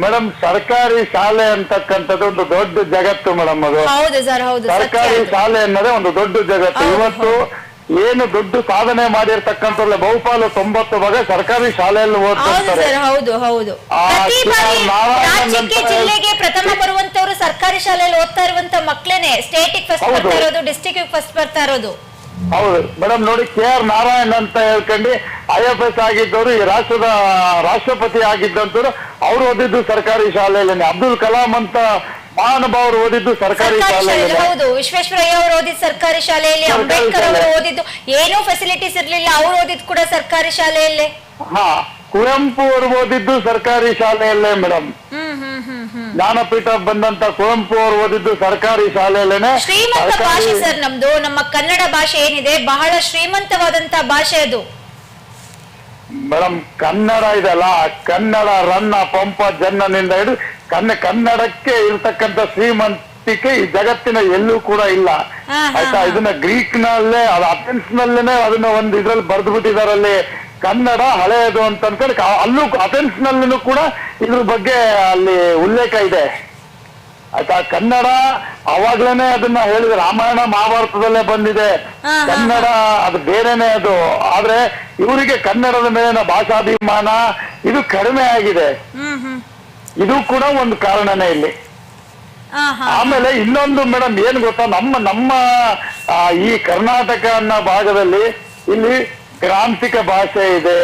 ಮೇಡಮ್ ಸರ್ಕಾರಿ ಶಾಲೆ ಅಂತಕ್ಕಂಥದ್ದು ಒಂದು ದೊಡ್ಡ ಜಗತ್ತು ಮೇಡಮ್ ಅದು. ಹೌದು ಸರ್ ಹೌದು ಸರ್ಕಾರಿ ಶಾಲೆ ಅನ್ನೋದೇ ಒಂದು ದೊಡ್ಡ ಜಗತ್ತು. ಇವತ್ತು ಏನು ದೊಡ್ಡ ಸಾಧನೆ ಮಾಡಿರ್ತಕ್ಕಂಥ ಬಹುಪಾಲು ತೊಂಬತ್ತು ಭಾಗ ಸರ್ಕಾರಿ ಶಾಲೆಯಲ್ಲಿ ಓದ್ತಾರೆ ಸರ್ ಹೌದು ಹೌದು. ಜಿಲ್ಲೆಗೆ ಪ್ರಥಮ ಬರುವಂತವ್ರು ಸರ್ಕಾರಿ ಶಾಲೆಯಲ್ಲಿ ಓದ್ತಾ ಇರುವಂತ ಮಕ್ಕಳೇನೆ ಸ್ಟೇಟ್ ಫಸ್ಟ್. ಬರ್ತಾ ಇರೋದು ಡಿಸ್ಟಿಕ್ ಫಸ್ಟ್ ಬರ್ತಾ ಇರೋದು. ಹೌದು. ಮೇಡಮ್ ನೋಡಿ ಕೆ ಆರ್ ನಾರಾಯಣ್ ಅಂತ ಹೇಳ್ಕೊಂಡು ಐ ಎಫ್ ಎಸ್ ಆಗಿದ್ದವರು ಈ ರಾಷ್ಟ್ರದ ರಾಷ್ಟ್ರಪತಿ ಆಗಿದ್ದಂತವ್ರು ಅವ್ರು ಓದಿದ್ದು ಸರ್ಕಾರಿ ಶಾಲೆಯಲ್ಲಿ ಅಬ್ದುಲ್ ಕಲಾಂ ಅಂತ ಮಹಾನುಭಾವರು ಓದಿದ್ದು ಸರ್ಕಾರಿ ಶಾಲೆಯಲ್ಲಿ ಹೌದು. ವಿಶ್ವೇಶ್ವರಯ್ಯ ಅವರು ಓದಿದ್ ಸರ್ಕಾರಿ ಶಾಲೆಯಲ್ಲಿ ಅಂಬೇಡ್ಕರ್ ಅವರು ಓದಿದ್ದು ಏನೂ ಫೆಸಿಲಿಟೀಸ್ ಇರ್ಲಿಲ್ಲ. ಅವ್ರು ಓದಿದ್ದು ಕೂಡ ಸರ್ಕಾರಿ ಶಾಲೆಯಲ್ಲೇ. ಹಾ ಕುವೆಂಪು ಅವರು ಓದಿದ್ದು ಸರ್ಕಾರಿ ಶಾಲೆಯಲ್ಲೇ ಮೇಡಮ್. ಹ್ಮ್ ಹ್ಮ್ ಹ್ಮ್ ಹ್ಮ್. ಜ್ಞಾನಪೀಠ ಬಂದಂತ ಕುವೆಂಪು ಅವರು ಓದಿದ್ದು ಸರ್ಕಾರಿ ಶಾಲೆಯಲ್ಲೇನೆ. ಶ್ರೀಮಂತ ಭಾಷೆ ಸರ್ ನಮ್ದು. ನಮ್ಮ ಕನ್ನಡ ಭಾಷೆ ಏನಿದೆ? ಬಹಳ ಶ್ರೀಮಂತವಾದಂತ ಭಾಷೆ ಅದು. ಮೇಡಮ್ ಕನ್ನಡ ಇದೆಲ್ಲ. ಕನ್ನಡ ರನ್ನ ಪಂಪ ಜನ್ನನಿಂದ ಹಿಡಿದು ಕನ್ನ ಕನ್ನಡಕ್ಕೆ ಇರ್ತಕ್ಕಂಥ ಶ್ರೀಮಂತಿಕೆ ಈ ಜಗತ್ತಿನ ಎಲ್ಲೂ ಕೂಡ ಇಲ್ಲ. ಆಯ್ತಾ? ಇದನ್ನ ಗ್ರೀಕ್ ನಲ್ಲೇ ಅದು ಅಥೆನ್ಸ್ ನಲ್ಲೇನೆ ಅದನ್ನ ಒಂದು ಇದ್ರಲ್ಲಿ ಬರೆದು ಬಿಟ್ಟಿದಾರಲ್ಲಿ ಕನ್ನಡ ಹಳೆಯದು ಅಂತ ಅನ್ಕೊಂಡು ಅಲ್ಲೂ ಅಥೆನ್ಸ್ ನಲ್ಲೂ ಕೂಡ ಇದ್ರ ಬಗ್ಗೆ ಅಲ್ಲಿ ಉಲ್ಲೇಖ ಇದೆ. ಆಯ್ತಾ? ಕನ್ನಡ ಅವಾಗ್ಲೇನೆ ಅದನ್ನ ಹೇಳಿದ್ರೆ ರಾಮಾಯಣ ಮಹಾಭಾರತದಲ್ಲೇ ಬಂದಿದೆ. ಕನ್ನಡ ಅದು ಬೇರೆನೆ ಅದು. ಆದ್ರೆ ಇವರಿಗೆ ಕನ್ನಡದ ಮೇಲಿನ ಭಾಷಾಭಿಮಾನ ಇದು ಕಡಿಮೆ ಆಗಿದೆ. ಇದು ಕೂಡ ಒಂದು ಕಾರಣನೇ ಇಲ್ಲಿ. ಆಮೇಲೆ ಇನ್ನೊಂದು ಮೇಡಮ್ ಏನ್ ಗೊತ್ತಾ? ನಮ್ಮ ನಮ್ಮ ಈ ಕರ್ನಾಟಕ ಅನ್ನೋ ಭಾಗದಲ್ಲಿ ಇಲ್ಲಿ ಗ್ರಾಂಥಿಕ ಭಾಷೆ ಇದೆ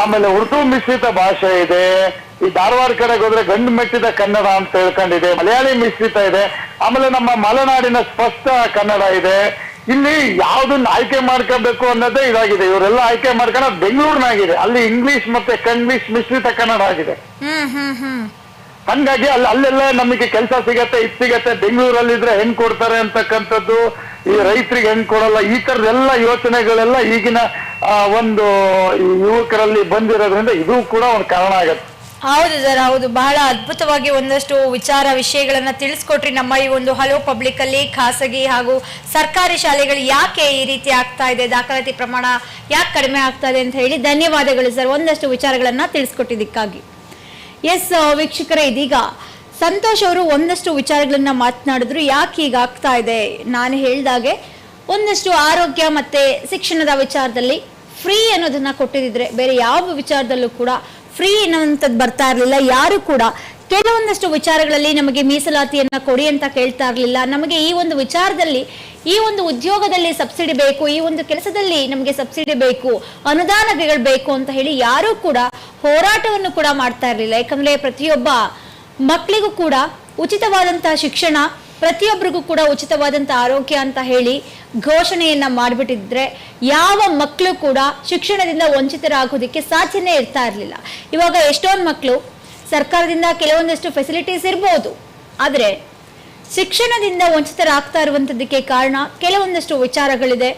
ಆಮೇಲೆ ಉರ್ದು ಮಿಶ್ರಿತ ಭಾಷೆ ಇದೆ. ಈ ಧಾರವಾಡ ಕಡೆಗೆ ಹೋದ್ರೆ ಗಂಡು ಮೆಟ್ಟಿದ ಕನ್ನಡ ಅಂತ ಹೇಳ್ಕೊಂಡಿದೆ ಮಲಯಾಳಿ ಮಿಶ್ರಿತ ಇದೆ ಆಮೇಲೆ ನಮ್ಮ ಮಲೆನಾಡಿನ ಸ್ಪಷ್ಟ ಕನ್ನಡ ಇದೆ. ಇಲ್ಲಿ ಯಾವ್ದನ್ನ ಆಯ್ಕೆ ಮಾಡ್ಕೋಬೇಕು ಅನ್ನೋದೇ ಇದಾಗಿದೆ. ಇವರೆಲ್ಲ ಆಯ್ಕೆ ಮಾಡ್ಕೊಂಡ ಬೆಂಗಳೂರಿನಾಗಿದೆ. ಅಲ್ಲಿ ಇಂಗ್ಲಿಷ್ ಮತ್ತೆ ಕಂಗ್ಲಿಷ್ ಮಿಶ್ರಿತ ಕನ್ನಡ ಆಗಿದೆ. ಹಂಗಾಗಿ ಅಲ್ಲಿ ಅಲ್ಲೆಲ್ಲ ನಮಗೆ ಕೆಲಸ ಸಿಗತ್ತೆ ಇದು ಸಿಗತ್ತೆ. ಬೆಂಗಳೂರಲ್ಲಿದ್ರೆ ಹೆಂಗ್ ಕೊಡ್ತಾರೆ ಅಂತಕ್ಕಂಥದ್ದು. ಈ ರೈತರಿಗೆ ಹೆಂಗ್ ಕೊಡಲ್ಲ? ಈ ತರದೆಲ್ಲ ಯೋಚನೆಗಳೆಲ್ಲ ಈಗಿನ ಒಂದು ಯುವಕರಲ್ಲಿ ಬಂದಿರೋದ್ರಿಂದ ಇದು ಕೂಡ ಒಂದು ಕಾರಣ ಆಗತ್ತೆ. ಹೌದು ಸರ್, ಹೌದು. ಬಹಳ ಅದ್ಭುತವಾಗಿ ಒಂದಷ್ಟು ವಿಚಾರ ವಿಷಯಗಳನ್ನ ತಿಳಿಸ್ಕೊಟ್ರಿ ನಮ್ಮ ಈ ಒಂದು ಹಲೋ ಪಬ್ಲಿಕ್ ಅಲ್ಲಿ ಖಾಸಗಿ ಹಾಗೂ ಸರ್ಕಾರಿ ಶಾಲೆಗಳು ಯಾಕೆ ಈ ರೀತಿ ಆಗ್ತಾ ಇದೆ? ದಾಖಲಾತಿ ಪ್ರಮಾಣ ಯಾಕೆ ಕಡಿಮೆ ಆಗ್ತಾ ಇದೆ ಅಂತ ಹೇಳಿ ಧನ್ಯವಾದಗಳು ಸರ್. ಒಂದಷ್ಟು ವಿಚಾರಗಳನ್ನ ತಿಳಿಸ್ಕೊಟ್ಟಿದ್ದಕ್ಕಾಗಿ. ಎಸ್ ವೀಕ್ಷಕರೇ, ಇದೀಗ ಸಂತೋಷ್ ಅವರು ಒಂದಷ್ಟು ವಿಚಾರಗಳನ್ನ ಮಾತನಾಡಿದ್ರು. ಯಾಕೆ ಈಗ ಆಗ್ತಾ ಇದೆ? ನಾನು ಹೇಳ್ದಾಗೆ, ಒಂದಷ್ಟು ಆರೋಗ್ಯ ಮತ್ತೆ ಶಿಕ್ಷಣದ ವಿಚಾರದಲ್ಲಿ ಫ್ರೀ ಅನ್ನೋದನ್ನ ಕೊಟ್ಟಿದ್ರೆ ಬೇರೆ ಯಾವ ವಿಚಾರದಲ್ಲೂ ಕೂಡ ಫ್ರೀ ಅನ್ನೋಂಥದ್ದು ಬರ್ತಾ ಇರಲಿಲ್ಲ. ಯಾರು ಕೂಡ ಕೆಲವೊಂದಷ್ಟು ವಿಚಾರಗಳಲ್ಲಿ ನಮಗೆ ಮೀಸಲಾತಿಯನ್ನ ಕೊಡಿ ಅಂತ ಕೇಳ್ತಾ ಇರಲಿಲ್ಲ. ನಮಗೆ ಈ ಒಂದು ವಿಚಾರದಲ್ಲಿ, ಈ ಒಂದು ಉದ್ಯೋಗದಲ್ಲಿ ಸಬ್ಸಿಡಿ ಬೇಕು, ಈ ಒಂದು ಕೆಲಸದಲ್ಲಿ ನಮಗೆ ಸಬ್ಸಿಡಿ ಬೇಕು ಅನುದಾನಗಳು ಬೇಕು ಅಂತ ಹೇಳಿ ಯಾರೂ ಕೂಡ ಹೋರಾಟವನ್ನು ಕೂಡ ಮಾಡ್ತಾ ಇರಲಿಲ್ಲ. ಯಾಕಂದ್ರೆ ಪ್ರತಿಯೊಬ್ಬ ಮಕ್ಕಳಿಗೂ ಕೂಡ ಉಚಿತವಾದಂತಹ ಶಿಕ್ಷಣ ಪ್ರತಿಯೊಬ್ಬರಿಗೂ ಕೂಡ ಉಚಿತವಾದಂಥ ಆರೋಗ್ಯ ಅಂತ ಹೇಳಿ ಘೋಷಣೆಯನ್ನ ಮಾಡಿಬಿಟ್ಟಿದ್ರೆ ಯಾವ ಮಕ್ಕಳು ಕೂಡ ಶಿಕ್ಷಣದಿಂದ ವಂಚಿತರಾಗೋದಕ್ಕೆ ಸಾಧ್ಯನೇ ಇರ್ತಾ ಇರಲಿಲ್ಲ. ಇವಾಗ ಎಷ್ಟೊಂದು ಮಕ್ಕಳು ಸರ್ಕಾರದಿಂದ ಕೆಲವೊಂದಷ್ಟು ಫೆಸಿಲಿಟೀಸ್ ಇರ್ಬೋದು, ಆದರೆ ಶಿಕ್ಷಣದಿಂದ ವಂಚಿತರಾಗ್ತಾ ಇರುವಂಥದ್ದಕ್ಕೆ ಕಾರಣ ಕೆಲವೊಂದಷ್ಟು ವಿಚಾರಗಳಿದೆ.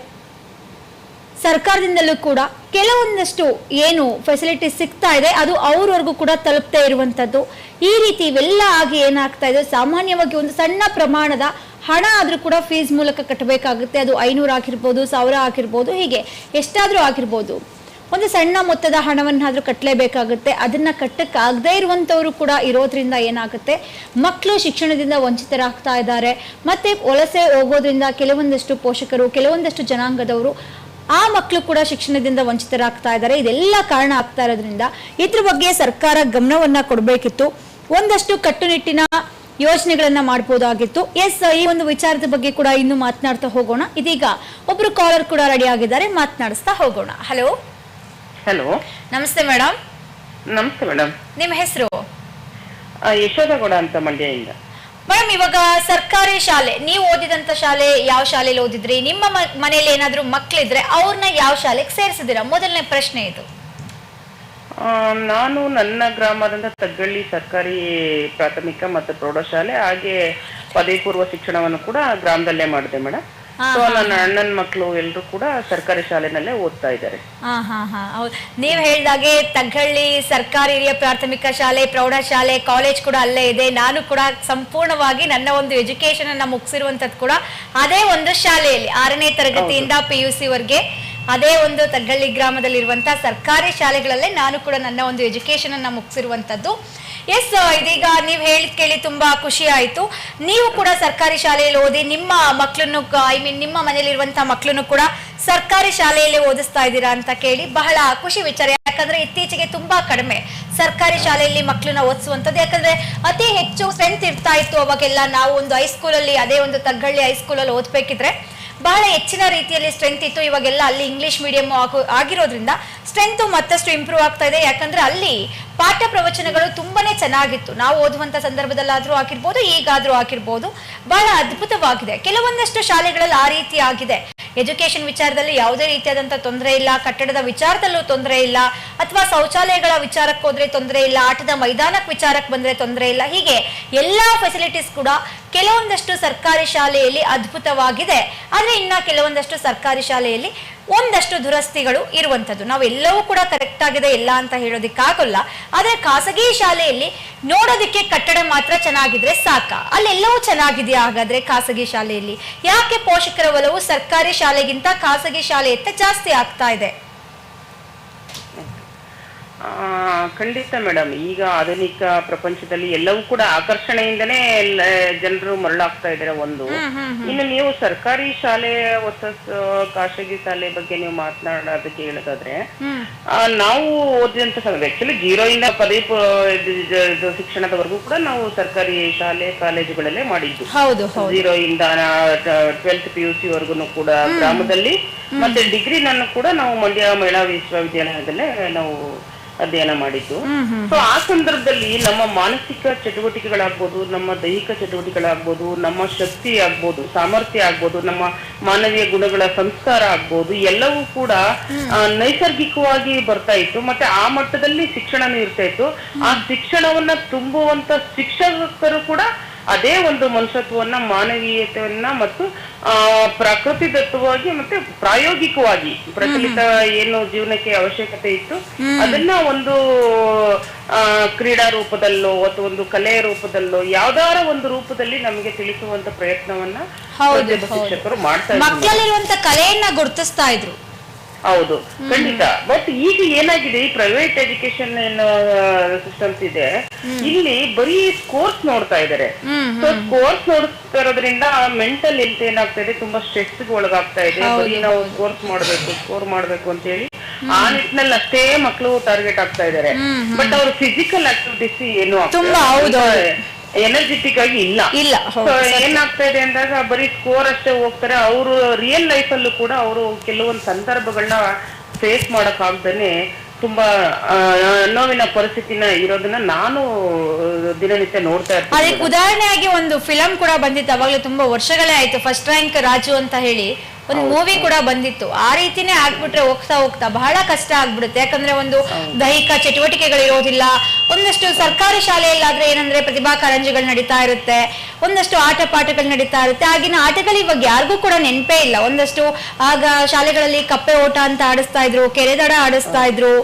ಸರ್ಕಾರದಿಂದಲೂ ಕೂಡ ಕೆಲವೊಂದಷ್ಟು ಏನು ಫೆಸಿಲಿಟೀಸ್ ಸಿಗ್ತಾ ಇದೆ, ಅದು ಅವ್ರವರೆಗೂ ಕೂಡ ತಲುಪ್ತಾ ಇರುವಂತದ್ದು ಈ ರೀತಿ ಇವೆಲ್ಲ ಆಗಿ ಏನಾಗ್ತಾ ಇದೆ? ಸಾಮಾನ್ಯವಾಗಿ ಒಂದು ಸಣ್ಣ ಪ್ರಮಾಣದ ಹಣ ಆದರೂ ಕೂಡ ಫೀಸ್ ಮೂಲಕ ಕಟ್ಟಬೇಕಾಗುತ್ತೆ. ಅದು ಐನೂರು ಆಗಿರ್ಬೋದು, ಸಾವಿರ ಆಗಿರ್ಬೋದು, ಹೀಗೆ ಎಷ್ಟಾದರೂ ಆಗಿರ್ಬೋದು. ಒಂದು ಸಣ್ಣ ಮೊತ್ತದ ಹಣವನ್ನಾದರೂ ಕಟ್ಟಲೇಬೇಕಾಗುತ್ತೆ ಅದನ್ನು ಕಟ್ಟಕ್ಕಾಗದೇ ಇರುವಂಥವರು ಕೂಡ ಇರೋದ್ರಿಂದ ಏನಾಗುತ್ತೆ? ಮಕ್ಕಳು ಶಿಕ್ಷಣದಿಂದ ವಂಚಿತರಾಗ್ತಾ ಇದ್ದಾರೆ. ಮತ್ತು ವಲಸೆ ಹೋಗೋದ್ರಿಂದ ಕೆಲವೊಂದಷ್ಟು ಪೋಷಕರು, ಕೆಲವೊಂದಷ್ಟು ಜನಾಂಗದವರು ಆ ಮಕ್ಕಳು ಕೂಡ ಶಿಕ್ಷಣದಿಂದ ವಂಚಿತರಾಗ್ತಾ ಇದ್ದಾರೆ. ಇದೆಲ್ಲ ಕಾರಣ ಆಗ್ತಾ ಇರೋದ್ರಿಂದ ಇದ್ರ ಬಗ್ಗೆ ಸರ್ಕಾರ ಗಮನವನ್ನು ಕೊಡಬೇಕಿತ್ತು. ಒಂದಷ್ಟು ಕಟ್ಟುನಿಟ್ಟಿನ ಯೋಜನೆಗಳನ್ನ ಮಾಡಬಹುದಾಗಿತ್ತು ಎಸ್ ಈ ಒಂದು ವಿಚಾರದ ಬಗ್ಗೆ ಕೂಡ ಇನ್ನು ಮಾತನಾಡ್ತಾ ಹೋಗೋಣ. ಇದೀಗ ಒಬ್ರು ಕಾಲರ್ ಕೂಡ ರೆಡಿ ಆಗಿದ್ದಾರೆ. ಮಾತನಾಡಿಸ್ತಾ ಹೋಗೋಣ. ಹಲೋ ಹಲೋ ನಮಸ್ತೆ ಮೇಡಮ್ ನಮಸ್ತೆ ಮೇಡಮ್ ನಿಮ್ಮ ಹೆಸರು? ಯಶೋದಗೌಡ ಅಂತ ಮಂಡ್ಯದಿಂದ. ಮೇಡಮ್ ಇವಾಗ ಸರ್ಕಾರಿ ಶಾಲೆ ನೀವು ಓದಿದಂತ ಶಾಲೆ ಯಾವ ಶಾಲೆಯಲ್ಲಿ ಓದಿದ್ರಿ? ನಿಮ್ಮ ಮನೆಯಲ್ಲಿ ಮನೇಲಿ ಏನಾದ್ರೂ ಮಕ್ಕಳಿದ್ರೆ ಅವ್ರನ್ನ ಯಾವ ಶಾಲೆಗೆ ಸೇರಿಸಿದಿರಾ ಮೊದಲನೇ ಪ್ರಶ್ನೆ ಇದು. ನಾನು ನನ್ನ ಗ್ರಾಮದಂತ ತಗ್ಗಳ್ಳಿ ಸರ್ಕಾರಿ ಪ್ರಾಥಮಿಕ ಮತ್ತು ಪ್ರೌಢಶಾಲೆ ಹಾಗೆ ಪದವಿ ಪೂರ್ವ ಶಿಕ್ಷಣವನ್ನು ಕೂಡ ಗ್ರಾಮದಲ್ಲೇ ಮಾಡಿದೆ ಮೇಡಮ್ ಸೊ ನನ್ನ ಅಣ್ಣನ ಮಕ್ಕಳು ಎಲ್ಲರೂ ಕೂಡ ಸರ್ಕಾರಿ ಶಾಲೆನಲ್ಲೇ ಓದ್ತಾ ಇದ್ದಾರೆ. ನೀವ್ ಹೇಳ್ದಾಗೆ ತಗ್ಗಳ್ಳಿ ಸರ್ಕಾರಿ ಹಿರಿಯ ಪ್ರಾಥಮಿಕ ಶಾಲೆ ಪ್ರೌಢಶಾಲೆ ಕಾಲೇಜ್ ಕೂಡ ಅಲ್ಲೇ ಇದೆ. ನಾನು ಕೂಡ ಸಂಪೂರ್ಣವಾಗಿ ನನ್ನ ಒಂದು ಎಜುಕೇಶನ್ ಅನ್ನ ಮುಗಿಸಿರುವಂತದ್ದು ಕೂಡ ಅದೇ ಒಂದು ಶಾಲೆಯಲ್ಲಿ ಆರನೇ ತರಗತಿಯಿಂದ ಪಿ ಯು ಸಿ ವರ್ಗೆ. ಅದೇ ಒಂದು ತಗ್ಗಳ್ಳಿ ಗ್ರಾಮದಲ್ಲಿರುವಂತಹ ಸರ್ಕಾರಿ ಶಾಲೆಗಳಲ್ಲೇ ನಾನು ಕೂಡ ನನ್ನ ಒಂದು ಎಜುಕೇಶನ್ ಅನ್ನ ಮುಗಿಸಿರುವಂತದ್ದು ಎಸ್ ಇದೀಗ ನೀವು ಹೇಳಿದ ಕೇಳಿ ತುಂಬಾ ಖುಷಿ ಆಯ್ತು. ನೀವು ಕೂಡ ಸರ್ಕಾರಿ ಶಾಲೆಯಲ್ಲಿ ಓದಿ ನಿಮ್ಮ ಮಕ್ಕಳನ್ನು ಐ ಮೀನ್ ನಿಮ್ಮ ಮನೆಯಲ್ಲಿರುವಂಥ ಮಕ್ಕಳನ್ನು ಕೂಡ ಸರ್ಕಾರಿ ಶಾಲೆಯಲ್ಲಿ ಓದಿಸ್ತಾ ಇದ್ದೀರಾ ಅಂತ ಕೇಳಿ ಬಹಳ ಖುಷಿ ವಿಚಾರ. ಯಾಕಂದ್ರೆ ಇತ್ತೀಚೆಗೆ ತುಂಬಾ ಕಡಿಮೆ ಸರ್ಕಾರಿ ಶಾಲೆಯಲ್ಲಿ ಮಕ್ಕಳನ್ನ ಓದಿಸುವಂಥದ್ದು. ಯಾಕಂದ್ರೆ ಅತಿ ಹೆಚ್ಚು ಸ್ಟ್ರೆಂತ್ ಇರ್ತಾ ಇತ್ತು ಅವಾಗೆಲ್ಲ. ನಾವು ಒಂದು ಹೈಸ್ಕೂಲಲ್ಲಿ ಅದೇ ಒಂದು ತಗ್ಗಳ್ಳಿ ಹೈಸ್ಕೂಲಲ್ಲಿ ಓದ್ಬೇಕಿದ್ರೆ ಬಹಳ ಹೆಚ್ಚಿನ ರೀತಿಯಲ್ಲಿ ಸ್ಟ್ರೆಂತ್ ಇತ್ತು. ಇವಾಗೆಲ್ಲ ಅಲ್ಲಿ ಇಂಗ್ಲಿಷ್ ಮೀಡಿಯಂ ಆಗಿರೋದ್ರಿಂದ ಸ್ಟ್ರೆಂತ್ ಮತ್ತಷ್ಟು ಇಂಪ್ರೂವ್ ಆಗ್ತಾ ಇದೆ. ಯಾಕಂದ್ರೆ ಅಲ್ಲಿ ಪಾಠ ಪ್ರವಚನಗಳು ತುಂಬಾನೇ ಚೆನ್ನಾಗಿತ್ತು. ನಾವು ಓದುವಂತ ಸಂದರ್ಭದಲ್ಲಾದ್ರೂ ಆಗಿರ್ಬೋದು, ಈಗಾದ್ರೂ ಆಗಿರ್ಬೋದು, ಬಹಳ ಅದ್ಭುತವಾಗಿದೆ. ಕೆಲವೊಂದಷ್ಟು ಶಾಲೆಗಳಲ್ಲಿ ಆ ರೀತಿ ಆಗಿದೆ. ಎಜುಕೇಶನ್ ವಿಚಾರದಲ್ಲಿ ಯಾವುದೇ ರೀತಿಯಾದಂತ ತೊಂದರೆ ಇಲ್ಲ. ಕಟ್ಟಡದ ವಿಚಾರದಲ್ಲೂ ತೊಂದರೆ ಇಲ್ಲ. ಅಥವಾ ಶೌಚಾಲಯಗಳ ವಿಚಾರಕ್ಕೆ ಹೋದ್ರೆ ತೊಂದರೆ ಇಲ್ಲ. ಆಟದ ಮೈದಾನಕ್ಕೆ ವಿಚಾರಕ್ಕೆ ಬಂದ್ರೆ ತೊಂದರೆ ಇಲ್ಲ. ಹೀಗೆ ಎಲ್ಲಾ ಫೆಸಿಲಿಟೀಸ್ ಕೂಡ ಕೆಲವೊಂದಷ್ಟು ಸರ್ಕಾರಿ ಶಾಲೆಯಲ್ಲಿ ಅದ್ಭುತವಾಗಿದೆ. ಆದ್ರೆ ಇನ್ನ ಕೆಲವೊಂದಷ್ಟು ಸರ್ಕಾರಿ ಶಾಲೆಯಲ್ಲಿ ಒಂದಷ್ಟು ದುರಸ್ತಿಗಳು ಇರುವಂಥದ್ದು. ನಾವು ಎಲ್ಲವೂ ಕೂಡ ಕರೆಕ್ಟ್ ಆಗಿದೆ, ಇಲ್ಲ ಅಂತ ಹೇಳೋದಿಕ್ಕಾಗಲ್ಲ. ಆದರೆ ಖಾಸಗಿ ಶಾಲೆಯಲ್ಲಿ ನೋಡೋದಕ್ಕೆ ಕಟ್ಟಡ ಮಾತ್ರ ಚೆನ್ನಾಗಿದ್ರೆ ಸಾಕ? ಅಲ್ಲೆಲ್ಲವೂ ಚೆನ್ನಾಗಿದೆಯಾ ಹಾಗಾದ್ರೆ ಖಾಸಗಿ ಶಾಲೆಯಲ್ಲಿ? ಯಾಕೆ ಪೋಷಕರ ಒಲವು ಸರ್ಕಾರಿ ಶಾಲೆಗಿಂತ ಖಾಸಗಿ ಶಾಲೆಯತ್ತ ಜಾಸ್ತಿ ಆಗ್ತಾ ಇದೆ? ಖಂಡಿತ ಮೇಡಮ್. ಈಗ ಆಧುನಿಕ ಪ್ರಪಂಚದಲ್ಲಿ ಎಲ್ಲವೂ ಕೂಡ ಆಕರ್ಷಣೆಯಿಂದನೇ ಜನರು ಮರಳಾಗ್ತಾ ಇದ್ದಾರೆ ಒಂದು. ಇನ್ನು ನೀವು ಸರ್ಕಾರಿ ಶಾಲೆ ವರ್ಸಸ್ ಖಾಸಗಿ ಶಾಲೆ ಬಗ್ಗೆ ನೀವು ಮಾತನಾಡೋದಕ್ಕೆ ಹೇಳೋದಾದ್ರೆ ನಾವು ಓದಿದಂತ ಆಕ್ಚುಲಿ ಜೀರೋ ಇಂದ ಪದವಿ ಶಿಕ್ಷಣದವರೆಗೂ ಕೂಡ ನಾವು ಸರ್ಕಾರಿ ಶಾಲೆ ಕಾಲೇಜುಗಳಲ್ಲೇ ಮಾಡಿದ್ದು. ಜೀರೋ ಇಂದ ಟ್ವೆಲ್ತ್ ಪಿ ಯು ಸಿ ವರ್ಗುನು ಕೂಡ ಗ್ರಾಮದಲ್ಲಿ ಮತ್ತೆ ಡಿಗ್ರಿ ನಾನು ಕೂಡ ನಾವು ಮಂಡ್ಯ ಮಹಿಳಾ ವಿಶ್ವವಿದ್ಯಾಲಯದಲ್ಲೇ ನಾವು ಅಧ್ಯಯನ ಮಾಡಿದ್ದು. ಸೊ ಆ ಸಂದರ್ಭದಲ್ಲಿ ನಮ್ಮ ಮಾನಸಿಕ ಚಟುವಟಿಕೆಗಳಾಗ್ಬೋದು ನಮ್ಮ ದೈಹಿಕ ಚಟುವಟಿಕೆಗಳಾಗ್ಬೋದು ನಮ್ಮ ಶಕ್ತಿ ಆಗ್ಬೋದು ಸಾಮರ್ಥ್ಯ ಆಗ್ಬೋದು ನಮ್ಮ ಮಾನವೀಯ ಗುಣಗಳ ಸಂಸ್ಕಾರ ಆಗ್ಬೋದು ಎಲ್ಲವೂ ಕೂಡ ನೈಸರ್ಗಿಕವಾಗಿ ಬರ್ತಾ ಇತ್ತು. ಮತ್ತೆ ಆ ಮಟ್ಟದಲ್ಲಿ ಶಿಕ್ಷಣನೂ ಇರ್ತಾ ಇತ್ತು. ಆ ಶಿಕ್ಷಣವನ್ನ ತುಂಬುವಂತ ಶಿಕ್ಷಕರು ಕೂಡ ಅದೇ ಒಂದು ಮನುಷ್ಯತ್ವವನ್ನ ಮಾನವೀಯತೆಯನ್ನ ಮತ್ತು ಆ ಪ್ರಕೃತಿ ದತ್ತವಾಗಿ ಮತ್ತೆ ಪ್ರಾಯೋಗಿಕವಾಗಿ ಪ್ರಚಲಿತ ಏನು ಜೀವನಕ್ಕೆ ಅವಶ್ಯಕತೆ ಇತ್ತು ಅದನ್ನ ಒಂದು ಆ ಕ್ರೀಡಾ ರೂಪದಲ್ಲೋ ಅಥವಾ ಒಂದು ಕಲೆಯ ರೂಪದಲ್ಲೋ ಯಾವ್ದಾರ ಒಂದು ರೂಪದಲ್ಲಿ ನಮಗೆ ತಿಳಿಸುವಂತ ಪ್ರಯತ್ನವನ್ನ. ಶಿಕ್ಷಕರು ಮಾಡ್ತಾ ಇದ್ರು. ಮಕ್ಕಳಲ್ಲಿರುವಂತ ಕಲೆಯನ್ನ ಗುರುತಿಸ್ತಾ ಇದ್ರು. ಹೌದು ಖಂಡಿತ. ಬಟ್ ಈಗ ಏನಾಗಿದೆ ಈ ಪ್ರೈವೇಟ್ ಎಜುಕೇಶನ್ ಸಿಸ್ಟಮ್ಸ್ ಇದೆ. ಇಲ್ಲಿ ಬರೀ ಕೋರ್ಸ್ ನೋಡ್ತಾ ಇದ್ದಾರೆ ಸೊ ಕೋರ್ಸ್ ನೋಡ್ತಾ ಇರೋದ್ರಿಂದ ಮೆಂಟಲ್ ಹೆಲ್ತ್ ಏನಾಗ್ತಾ ಇದೆ ತುಂಬಾ ಸ್ಟ್ರೆಸ್ ಒಳಗಾಗ್ತಾ ಇದೆ. ಬರೀ ನಾವು ಕೋರ್ಸ್ ಮಾಡ್ಬೇಕು ಸ್ಕೋರ್ ಮಾಡ್ಬೇಕು ಅಂತ ಹೇಳಿ ಆ ನಿಟ್ಟಿನಲ್ಲಿ ಅಷ್ಟೇ ಮಕ್ಕಳು ಟಾರ್ಗೆಟ್ ಆಗ್ತಾ ಇದಾರೆ. ಬಟ್ ಅವ್ರ ಫಿಸಿಕಲ್ ಆಕ್ಟಿವಿಟೀಸ್ ಏನು ತುಂಬಾ ಹೌದು, ಹೌದು. ಎನರ್ಜೆಟಿಕ್ ಆಗಿ ಇಲ್ಲ ಇಲ್ಲ ಏನಾಗ್ತಾ ಇದೆ ಅಂದಾಗ ಬರೀ ಸ್ಕೋರ್ ಅಷ್ಟೇ ಹೋಗ್ತಾರೆ. ಅವರು ರಿಯಲ್ ಲೈಫ್ ಅಲ್ಲೂ ಕೂಡ ಅವರು ಕೆಲವೊಂದು ಸಂದರ್ಭಗಳನ್ನ ಫೇಸ್ ಮಾಡಕ್ ಆಗ್ದೇನೆ ತುಂಬಾ ನೋವಿನ ಪರಿಸ್ಥಿತಿನ ಇರೋದನ್ನ ನಾನು ದಿನನಿತ್ಯ ನೋಡ್ತಾ ಇರ್ತೀನಿ. ಅದಕ್ಕೆ ಉದಾಹರಣೆಯಾಗಿ ಒಂದು ಫಿಲಂ ಕೂಡ ಬಂದಿತ್ತು. ಅವಾಗಲೇ ತುಂಬಾ ವರ್ಷಗಳೇ ಆಯ್ತು. ಫಸ್ಟ್ ರ್ಯಾಂಕ್ ರಾಜು ಅಂತ ಹೇಳಿ. ಒಂದು ಮೂವಿ ಕೂಡ ಬಂದಿತ್ತು. ಆ ರೀತಿನೇ ಆಗ್ಬಿಟ್ರೆ ಹೋಗ್ತಾ ಹೋಗ್ತಾ ಬಹಳ ಕಷ್ಟ ಆಗ್ಬಿಡುತ್ತೆ. ಯಾಕಂದ್ರೆ ಒಂದು ದೈಹಿಕ ಚಟುವಟಿಕೆಗಳು ಇರೋದಿಲ್ಲ. ಒಂದಷ್ಟು ಸರ್ಕಾರಿ ಶಾಲೆಯಲ್ಲಾದ್ರೆ ಏನಂದ್ರೆ ಪ್ರತಿಭಾ ಕಾರಂಜಿಗಳು ನಡೀತಾ ಇರುತ್ತೆ. ಒಂದಷ್ಟು ಆಟ ಪಾಠಗಳು ನಡೀತಾ ಇರುತ್ತೆ. ಆಗಿನ ಆಟಗಳು ಇವಾಗ ಯಾರಿಗೂ ಕೂಡ ನೆನಪೇ ಇಲ್ಲ. ಒಂದಷ್ಟು ಆಗ ಶಾಲೆಗಳಲ್ಲಿ ಕಪ್ಪೆ ಓಟ ಅಂತ ಆಡಿಸ್ತಾ ಇದ್ರು ಕೆರೆದಡ ಆಡಿಸ್ತಾ ಇದ್ರು.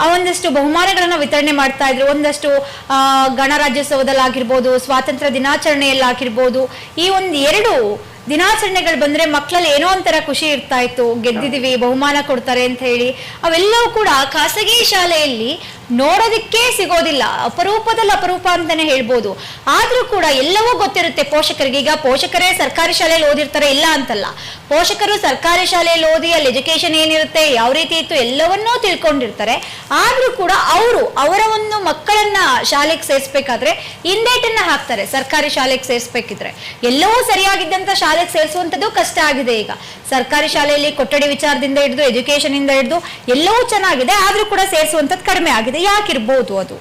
ಆ ಒಂದಷ್ಟು ಬಹುಮಾನಗಳನ್ನ ವಿತರಣೆ ಮಾಡ್ತಾ ಇದ್ರು. ಒಂದಷ್ಟು ಆ ಗಣರಾಜ್ಯೋತ್ಸವದಲ್ಲಾಗಿರ್ಬೋದು ಸ್ವಾತಂತ್ರ್ಯ ದಿನಾಚರಣೆಯಲ್ಲಾಗಿರ್ಬೋದು ಈ ಒಂದು ಎರಡು ದಿನಾಚರಣೆಗಳು ಬಂದ್ರೆ ಮಕ್ಕಳಲ್ಲಿ ಏನೋ ಒಂಥರ ಖುಷಿ ಇರ್ತಾ ಇತ್ತು. ಗೆದ್ದಿದೀವಿ ಬಹುಮಾನ ಕೊಡ್ತಾರೆ ಅಂತ ಹೇಳಿ. ಅವೆಲ್ಲವೂ ಕೂಡ ಖಾಸಗಿ ಶಾಲೆಯಲ್ಲಿ ನೋಡೋದಕ್ಕೆ ಸಿಗೋದಿಲ್ಲ. ಅಪರೂಪದಲ್ಲಿ ಅಪರೂಪ ಅಂತಾನೆ ಹೇಳ್ಬೋದು. ಆದ್ರೂ ಕೂಡ ಎಲ್ಲವೂ ಗೊತ್ತಿರುತ್ತೆ. ಪೋಷಕರಿಗೆ ಈಗ ಪೋಷಕರೇ ಸರ್ಕಾರಿ ಶಾಲೆಯಲ್ಲಿ ಓದಿರ್ತಾರೆ, ಇಲ್ಲ ಅಂತಲ್ಲ. ಪೋಷಕರು ಸರ್ಕಾರಿ ಶಾಲೆಯಲ್ಲಿ ಓದಿ ಅಲ್ಲಿ ಎಜುಕೇಶನ್ ಏನಿರುತ್ತೆ, ಯಾವ ರೀತಿ ಇತ್ತು ಎಲ್ಲವನ್ನೂ ತಿಳ್ಕೊಂಡಿರ್ತಾರೆ. ಆದ್ರೂ ಕೂಡ ಅವರು ಅವರ ಒಂದು ಮಕ್ಕಳನ್ನ ಶಾಲೆಗೆ ಸೇರಿಸ್ಬೇಕಾದ್ರೆ ಹಿಂದೇಟನ್ನ ಹಾಕ್ತಾರೆ. ಸರ್ಕಾರಿ ಶಾಲೆಗೆ ಸೇರಿಸ್ಬೇಕಿದ್ರೆ. ಎಲ್ಲವೂ ಸರಿಯಾಗಿದ್ದಂತ ಶಾಲೆಗೆ ಸೇರಿಸುವಂತದ್ದು ಕಷ್ಟ ಆಗಿದೆ ಈಗ. ಸರ್ಕಾರಿ ಶಾಲೆಯಲ್ಲಿ ಕೊಠಡಿ ವಿಚಾರದಿಂದ ಹಿಡಿದು ಎಜುಕೇಶನ್ ಇಂದ ಹಿಡಿದು ಎಲ್ಲವೂ ಚೆನ್ನಾಗಿದೆ. ಆದ್ರೂ ಕೂಡ ಸೇರಿಸುವಂತದ್ದು ಕಡಿಮೆ ಆಗಿದೆ. ಯಾಕಿರ್ಬೋದು ಅದು?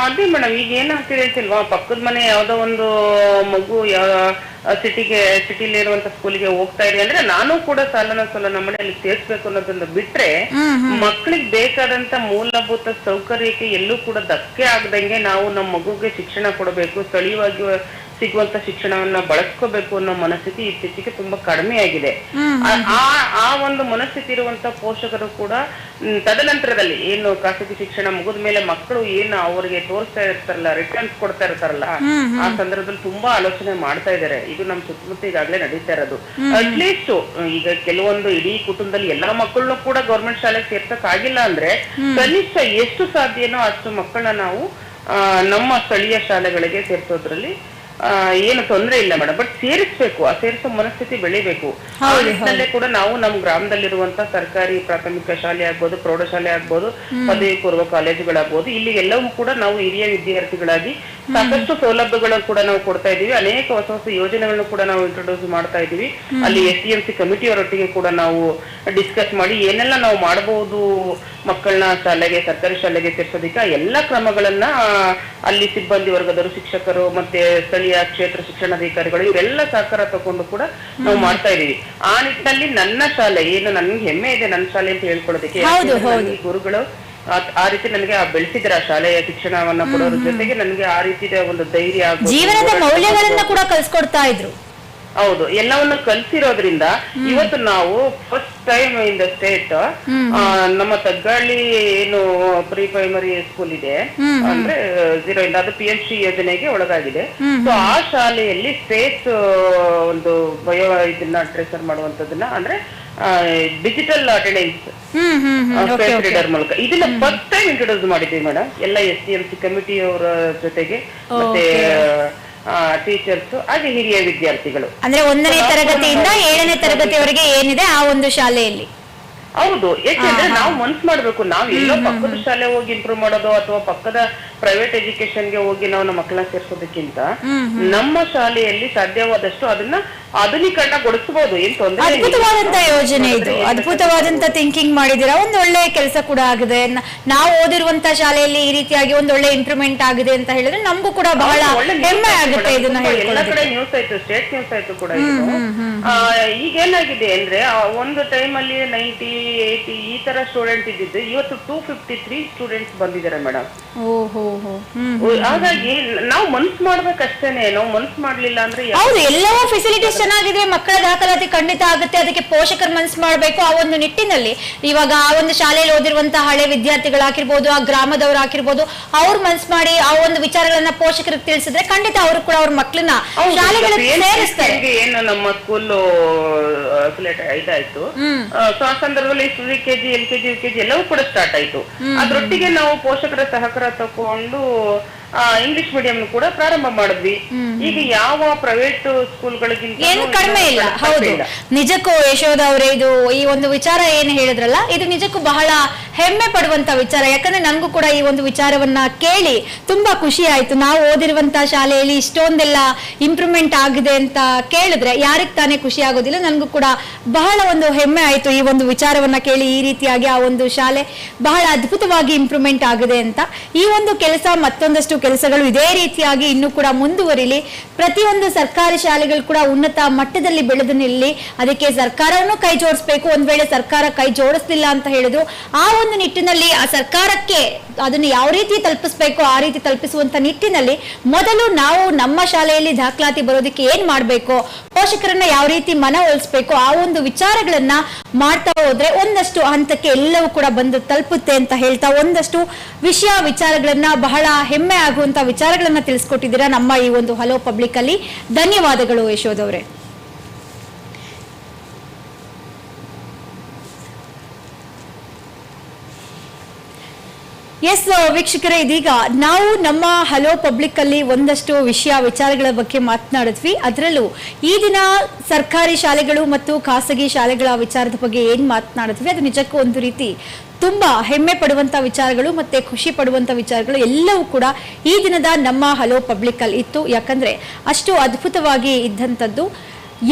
ಅದೇ ಮೇಡಮ್ ಈಗ ಏನಾಗ್ತಿದೆ ಅಂತಿಲ್ವಾ? ಪಕ್ಕದ ಮನೆ ಯಾವ್ದೋ ಒಂದು ಮಗು ಸಿಟಿಗೆ ಸಿಟಿಲಿ ಇರುವಂತ ಸ್ಕೂಲಿಗೆ ಹೋಗ್ತಾ ಇದೆ ಅಂದ್ರೆ ನಾನು ಕೂಡ ಸಾಲನ ಸಲ ನಮ್ಮ ಮನೆಯಲ್ಲಿ ಸೇರ್ಸ್ಬೇಕು ಅನ್ನೋದನ್ನ ಬಿಟ್ರೆ ಮಕ್ಕಳಿಗೆ ಬೇಕಾದಂತ ಮೂಲಭೂತ ಸೌಕರ್ಯಕ್ಕೆ ಎಲ್ಲೂ ಕೂಡ ಧಕ್ಕೆ ಆಗದಂಗೆ ನಾವು ನಮ್ಮ ಮಗುಗೆ ಶಿಕ್ಷಣ ಕೊಡಬೇಕು ಸ್ಥಳೀಯವಾಗಿ ಸಿಗುವಂತ ಶಿಕ್ಷಣವನ್ನ ಬಳಸ್ಕೋಬೇಕು ಅನ್ನೋ ಮನಸ್ಥಿತಿ ಇತ್ತೀಚೆಗೆ ತುಂಬಾ ಕಡಿಮೆ ಆಗಿದೆ. ಆ- ಒಂದು ಮನಸ್ಥಿತಿ ಇರುವಂತ ಪೋಷಕರು ಕೂಡ ತದನಂತರದಲ್ಲಿ ಏನು ಖಾಸಗಿ ಶಿಕ್ಷಣ ಮುಗಿದ ಮೇಲೆ ಮಕ್ಕಳು ಏನು ಅವರಿಗೆ ತೋರಿಸ್ತಾ ಇರ್ತಾರಲ್ಲ ರಿಟರ್ನ್ಸ್ ಕೊಡ್ತಾ ಇರ್ತಾರಲ್ಲ ಆ ಸಂದರ್ಭದಲ್ಲಿ ತುಂಬಾ ಆಲೋಚನೆ ಮಾಡ್ತಾ ಇದ್ದಾರೆ. ಇದು ನಮ್ ಸುತ್ತಮುತ್ತ ಈಗಾಗಲೇ ನಡೀತಾ ಇರೋದು. ಅಟ್ಲೀಸ್ಟ್ ಈಗ ಕೆಲವೊಂದು ಇಡೀ ಕುಟುಂಬದಲ್ಲಿ ಎಲ್ಲಾ ಮಕ್ಕಳನ್ನು ಕೂಡ ಗೌರ್ಮೆಂಟ್ ಶಾಲೆಗೆ ಸೇರ್ಸಕ್ ಆಗಿಲ್ಲ ಅಂದ್ರೆ ಕನಿಷ್ಠ ಎಷ್ಟು ಸಾಧ್ಯನೋ ಅಷ್ಟು ಮಕ್ಕಳನ್ನ ನಾವು ಆ, ನಮ್ಮ ಸ್ಥಳೀಯ ಶಾಲೆಗಳಿಗೆ ಸೇರಿಸೋದ್ರಲ್ಲಿ ಏನು ತೊಂದರೆ ಇಲ್ಲ ಮೇಡಮ್ ಬಟ್ ಸೇರಿಸ್ಬೇಕು ಆ ಸೇರಿಸೋ ಮನಸ್ಥಿತಿ ಬೆಳಿಬೇಕು. ನಿಟ್ಟಿನಲ್ಲೇ ಕೂಡ ನಾವು ನಮ್ಮ ಗ್ರಾಮದಲ್ಲಿರುವಂತಹ ಸರ್ಕಾರಿ ಪ್ರಾಥಮಿಕ ಶಾಲೆ ಆಗ್ಬೋದು ಪ್ರೌಢಶಾಲೆ ಆಗ್ಬೋದು ಪದವಿ ಪೂರ್ವ ಕಾಲೇಜುಗಳಾಗ್ಬೋದು ಇಲ್ಲಿ ಎಲ್ಲವೂ ಕೂಡ ನಾವು ಹಿರಿಯ ವಿದ್ಯಾರ್ಥಿಗಳಾಗಿ ಸಾಕಷ್ಟು ಸೌಲಭ್ಯಗಳನ್ನು ಕೂಡ ನಾವು ಕೊಡ್ತಾ ಇದೀವಿ ಅನೇಕ ಹೊಸ ಹೊಸ ಯೋಜನೆಗಳನ್ನು ಕೂಡ ನಾವು ಇಂಟ್ರೊಡ್ಯೂಸ್ ಮಾಡ್ತಾ ಇದೀವಿ ಅಲ್ಲಿ ಎಸ್ ಡಿ ಎಂ ಸಿ ಕಮಿಟಿಯವರೊಟ್ಟಿಗೆ ಕೂಡ ನಾವು ಡಿಸ್ಕಸ್ ಮಾಡಿ ಏನೆಲ್ಲ ನಾವು ಮಾಡಬಹುದು ಮಕ್ಕಳನ್ನ ಶಾಲೆಗೆ ಸರ್ಕಾರಿ ಶಾಲೆಗೆ ಸೇರ್ಸೋದಕ್ಕೆ ಆ ಎಲ್ಲಾ ಕ್ರಮಗಳನ್ನ ಅಲ್ಲಿ ಸಿಬ್ಬಂದಿ ವರ್ಗದವರು ಶಿಕ್ಷಕರು ಮತ್ತೆ ಸ್ಥಳೀಯ ಕ್ಷೇತ್ರ ಶಿಕ್ಷಣಾಧಿಕಾರಿಗಳು ಇವರೆಲ್ಲ ಸಹಕಾರ ತಗೊಂಡು ಕೂಡ ನಾವು ಮಾಡ್ತಾ ಇದೀವಿ. ಆ ನಿಟ್ಟಿನಲ್ಲಿ ನನ್ನ ಶಾಲೆ ಏನು ನನ್ಗೆ ಹೆಮ್ಮೆ ಇದೆ ನನ್ನ ಶಾಲೆ ಅಂತ ಹೇಳ್ಕೊಳ್ಳೋದಕ್ಕೆ ಗುರುಗಳು ಆ- ರೀತಿ ನನಗೆ ಆ ಬೆಳೆಸಿದ್ರ ಆ ಶಾಲೆಯ ಶಿಕ್ಷಣವನ್ನ ಕೊಡೋದ್ರ ಜೊತೆಗೆ ನನಗೆ ಆ ರೀತಿಯ ಒಂದು ಧೈರ್ಯ ಜೀವನದ ಮೌಲ್ಯಗಳನ್ನ ಕೂಡ ಕಲ್ಸ್ಕೊಡ್ತಾ ಇದ್ರು. ಹೌದು ಎಲ್ಲವನ್ನ ಕಲ್ಸಿರೋದ್ರಿಂದ ಇವತ್ತು ನಾವು first time in the state ನಮ್ಮ ತಗ್ಗಾಳಿ ಏನು ಪ್ರಿ ಪ್ರೈಮರಿ ಸ್ಕೂಲ್ ಇದೆ ಅಂದ್ರೆ ಜೀರೋ ಇಂದ ಅದು ಪಿ ಎಚ್ ಸಿ ಯೋಜನೆಗೆ ಒಳಗಾಗಿದೆ. ಸೊ ಆ ಶಾಲೆಯಲ್ಲಿ ಸ್ಪೇಸ್ ಒಂದು ಬಯೋ ಇದನ್ನ ಟ್ರೇಸರ್ ಮಾಡುವಂತದನ್ನ ಅಂದ್ರೆ ಡಿಜಿಟಲ್ ಅಟೆಂಡೆನ್ಸ್ ಸ್ಪೇಸ್ ರೀಡರ್ ಮೂಲಕ. ಇದನ್ನ ಫಸ್ಟ್ ಟೈಮ್ ಇಂಟ್ರೊಡ್ಯೂಸ್ ಮಾಡಿದ್ವಿ ಮೇಡಮ್. ಎಲ್ಲ ಎಸ್ ಡಿ ಎಂ ಸಿ ಕಮಿಟಿಯವರ ಜೊತೆಗೆ ಮತ್ತೆ ಟೀಚರ್ಸ್ ಹಾಗೆ ಹಿರಿಯ ವಿದ್ಯಾರ್ಥಿಗಳು. ಅಂದ್ರೆ ಒಂದನೇ ತರಗತಿಯಿಂದ ಏಳನೇ ತರಗತಿವರೆಗೆ ಏನಿದೆ ಆ ಒಂದು ಶಾಲೆಯಲ್ಲಿ? ಹೌದು ಯಾಕೆಂದ್ರೆ ನಾವು ಮನ್ಸ್ ಮಾಡ್ಬೇಕು. ನಾವ್ ಎಲ್ಲೋ ಪಕ್ಕದ ಶಾಲೆ ಹೋಗಿ ಇಂಪ್ರೂವ್ ಮಾಡೋದು ಅಥವಾ ಪಕ್ಕದ ಪ್ರೈವೇಟ್ ಎಜುಕೇಶನ್ಗೆ ಹೋಗಿ ನಾವು ನಮ್ಮ ಮಕ್ಕಳನ್ನ ಸೇರ್ಸೋದಕ್ಕಿಂತ ನಮ್ಮ ಶಾಲೆಯಲ್ಲಿ ಸಾಧ್ಯವಾದಷ್ಟು ಅದನ್ನ ಆಧುನೀಕರಣಗೊಳಿಸಬಹುದು ಏನ್ ತೊಂದರೆ. ಅದ್ಭುತವಾದಂತ ಯೋಜನೆ ಇದು. ಅದ್ಭುತವಾದಂತ ಥಿಂಕಿಂಗ್ ಮಾಡಿದೀರಾ ಒಂದ್ ಒಳ್ಳೆ ಕೆಲಸ ಕೂಡ ಆಗಿದೆ. ನಾವು ಓದಿರುವಂತ ಶಾಲೆಯಲ್ಲಿ ಈ ರೀತಿಯಾಗಿ ಒಂದ್ ಒಳ್ಳೆ ಇಂಪ್ರೂವ್ಮೆಂಟ್ ಆಗಿದೆ ಅಂತ ಹೇಳಿದ್ರೆ ನಮಗೂ ಕೂಡ ಬಹಳ ಹೆಮ್ಮೆ ಆಗುತ್ತೆ. ಇದನ್ನ ಎಲ್ಲ ಕಡೆ ನ್ಯೂಸ್ ಆಯ್ತು ಸ್ಟೇಟ್ ನ್ಯೂಸ್ ಆಯ್ತು ಕೂಡ ಈಗ ಏನಾಗಿದೆ ಅಂದ್ರೆ ಒಂದು ಟೈಮ್ ಅಲ್ಲಿ ನೈಂಟಿ ಏಯ್ಟಿ ಈ ತರ ಸ್ಟೂಡೆಂಟ್ ಇದ್ದಿದ್ದು ಇವತ್ತು ಟೂ ಫಿಫ್ಟಿ ತ್ರೀ ಸ್ಟೂಡೆಂಟ್ಸ್ ಬಂದಿದ್ದಾರೆ ಮೇಡಮ್. ಹಾಗಾಗಿ ನಾವು ಮನ್ಸ್ ಮಾಡ್ಬೇಕಷ್ಟೇನೆ. ನಾವು ಮನ್ಸ್ ಮಾಡ್ಲಿಲ್ಲ ಅಂದ್ರೆ ಎಲ್ಲ ಎಲ್ಲವೂ ಫೆಸಿಲಿಟೀಸ್ ಚೆನ್ನಾಗಿದೆ ಮಕ್ಕಳ ದಾಖಲಾತಿ ಖಂಡಿತ ಆಗುತ್ತೆ ಅದಕ್ಕೆ ಪೋಷಕರು ಮನಸ್ಸು ಮಾಡಬೇಕು. ಆ ಒಂದು ನಿಟ್ಟಿನಲ್ಲಿ ಇವಾಗ ಆ ಒಂದು ಶಾಲೆಯಲ್ಲಿ ಓದಿರುವಂತಹ ಹಳೆ ವಿದ್ಯಾರ್ಥಿಗಳಾಗಿರ್ಬೋದು ಆ ಗ್ರಾಮದವ್ರು ಆಗಿರ್ಬೋದು ಅವ್ರು ಮನಸ್ಸು ಮಾಡಿ ಆ ಒಂದು ವಿಚಾರಗಳನ್ನ ಪೋಷಕರಿಗೆ ತಿಳಿಸಿದ್ರೆ ಖಂಡಿತ ಅವರು ಕೂಡ ಅವ್ರ ಮಕ್ಕಳನ್ನ ಶಾಲೆಗಳಿಗೆ ಸೇರಿಸ್ತಾರೆ. ಏನು ನಮ್ಮ ಸ್ಕೂಲ್ ಇದಾಯ್ತು. ಸೊ ಆ ಸಂದರ್ಭದಲ್ಲಿ K KG L KG U KG ಎಲ್ಲವೂ ಕೂಡ ಸ್ಟಾರ್ಟ್ ಆಯ್ತು. ಅದ್ರೊಟ್ಟಿಗೆ ನಾವು ಪೋಷಕರ ಸಹಕಾರ ತಕೊಂಡು ಇಂಗ್ಲಿಷ್ ಮೀಡಿಯಂ ಕೂಡ ಪ್ರಾರಂಭ ಮಾಡಿದ್ವಿ. ಈಗ ಯಾವ ಪ್ರೈವೇಟ್ ಸ್ಕೂಲ್ಗಳಿಗಿಂತ ಏನು ಕಡಿಮೆ ಇಲ್ಲ. ಹೌದು. ನಿಜಕ್ಕೂ ಯಶೋಧ ಅವರೇ ಇದು ಈ ಒಂದು ವಿಚಾರ ಏನು ಹೇಳಿದ್ರಲ್ಲ ಇದು ನಿಜಕ್ಕೂ ಬಹಳ ಹೆಮ್ಮೆ ಪಡುವಂತ ವಿಚಾರ. ಯಾಕಂದ್ರೆ ನನಗೂ ಕೂಡ ಈ ಒಂದು ವಿಚಾರವನ್ನ ಕೇಳಿ ತುಂಬಾ ಖುಷಿ ಆಯ್ತು. ನಾವು ಓದಿರುವಂತ ಶಾಲೆಯಲ್ಲಿ ಇಷ್ಟೊಂದೆಲ್ಲ ಇಂಪ್ರೂವ್ಮೆಂಟ್ ಆಗಿದೆ ಅಂತ ಕೇಳಿದ್ರೆ ಯಾರಿಗ್ ತಾನೇ ಖುಷಿ ಆಗೋದಿಲ್ಲ. ನನಗೂ ಕೂಡ ಬಹಳ ಒಂದು ಹೆಮ್ಮೆ ಆಯ್ತು ಈ ಒಂದು ವಿಚಾರವನ್ನ ಕೇಳಿ ಈ ರೀತಿಯಾಗಿ ಆ ಒಂದು ಶಾಲೆ ಬಹಳ ಅದ್ಭುತವಾಗಿ ಇಂಪ್ರೂವ್ಮೆಂಟ್ ಆಗಿದೆ ಅಂತ. ಈ ಒಂದು ಕೆಲಸ ಮತ್ತೊಂದಷ್ಟು ಕೆಲಸಗಳು ಇದೇ ರೀತಿಯಾಗಿ ಇನ್ನೂ ಕೂಡ ಮುಂದುವರಿಲಿ. ಪ್ರತಿಯೊಂದು ಸರ್ಕಾರಿ ಶಾಲೆಗಳು ಕೂಡ ಉನ್ನತ ಮಟ್ಟದಲ್ಲಿ ಬೆಳೆದು ನಿಲ್ಲಿ. ಅದಕ್ಕೆ ಸರ್ಕಾರವನ್ನು ಕೈ ಜೋಡಿಸ್ಬೇಕು. ಒಂದ್ ವೇಳೆ ಸರ್ಕಾರ ಕೈ ಜೋಡಿಸ್ಲಿಲ್ಲ ಅಂತ ಹೇಳಿದ್ರು, ಆ ಒಂದು ನಿಟ್ಟಿನಲ್ಲಿ ಆ ಸರ್ಕಾರಕ್ಕೆ ಅದನ್ನ ಯಾವ ರೀತಿ ತಲುಪಿಸ್ಬೇಕು, ಆ ರೀತಿ ತಲುಪಿಸುವಂತ ನಿಟ್ಟಿನಲ್ಲಿ ಮೊದಲು ನಾವು ನಮ್ಮ ಶಾಲೆಯಲ್ಲಿ ದಾಖಲಾತಿ ಬರೋದಕ್ಕೆ ಏನ್ ಮಾಡ್ಬೇಕು, ಪೋಷಕರನ್ನ ಯಾವ ರೀತಿ ಮನವೊಲಿಸ್ಬೇಕು ಆ ಒಂದು ವಿಚಾರಗಳನ್ನ ಮಾಡ್ತಾ ಹೋದ್ರೆ ಒಂದಷ್ಟು ಹಂತಕ್ಕೆ ಎಲ್ಲವೂ ಕೂಡ ಬಂದು ತಲುಪುತ್ತೆ ಅಂತ ಹೇಳ್ತಾ ಒಂದಷ್ಟು ವಿಷಯ ವಿಚಾರಗಳನ್ನ ಬಹಳ ಹೆಮ್ಮೆ ಆಗುವಂತ ವಿಚಾರಗಳನ್ನ ತಿಳಿಸ್ಕೊಟ್ಟಿದ್ದೀರಾ ನಮ್ಮ ಈ ಒಂದು ಹಲೋ ಪಬ್ಲಿಕ್ ಅಲ್ಲಿ. ಧನ್ಯವಾದಗಳು ಯಶೋದವ್ರೆ ಎಸ್ ವೀಕ್ಷಕರೇ, ಇದೀಗ ನಾವು ನಮ್ಮ ಹಲೋ ಪಬ್ಲಿಕ್ ಅಲ್ಲಿ ಒಂದಷ್ಟು ವಿಷಯ, ವಿಚಾರಗಳ ಬಗ್ಗೆ ಮಾತನಾಡಿದ್ವಿ. ಅದರಲ್ಲೂ ಈ ದಿನ ಸರ್ಕಾರಿ ಶಾಲೆಗಳು ಮತ್ತು ಖಾಸಗಿ ಶಾಲೆಗಳ ವಿಚಾರದ ಬಗ್ಗೆ ಏನ್ ಮಾತನಾಡಿದ್ವಿ? ಅದು ನಿಜಕ್ಕೂ ಒಂದು ರೀತಿ ತುಂಬಾ ಹೆಮ್ಮೆ ಪಡುವಂತ ವಿಚಾರಗಳು ಮತ್ತೆ ಖುಷಿ ಪಡುವಂತ ವಿಚಾರಗಳು ಎಲ್ಲವೂ ಕೂಡ ಈ ದಿನದ ನಮ್ಮ ಹಲೋ ಪಬ್ಲಿಕ್ ಅಲ್ಲಿ ಇತ್ತು. ಯಾಕಂದ್ರೆ ಅಷ್ಟು ಅದ್ಭುತವಾಗಿ ಇದ್ದಂಥದ್ದು.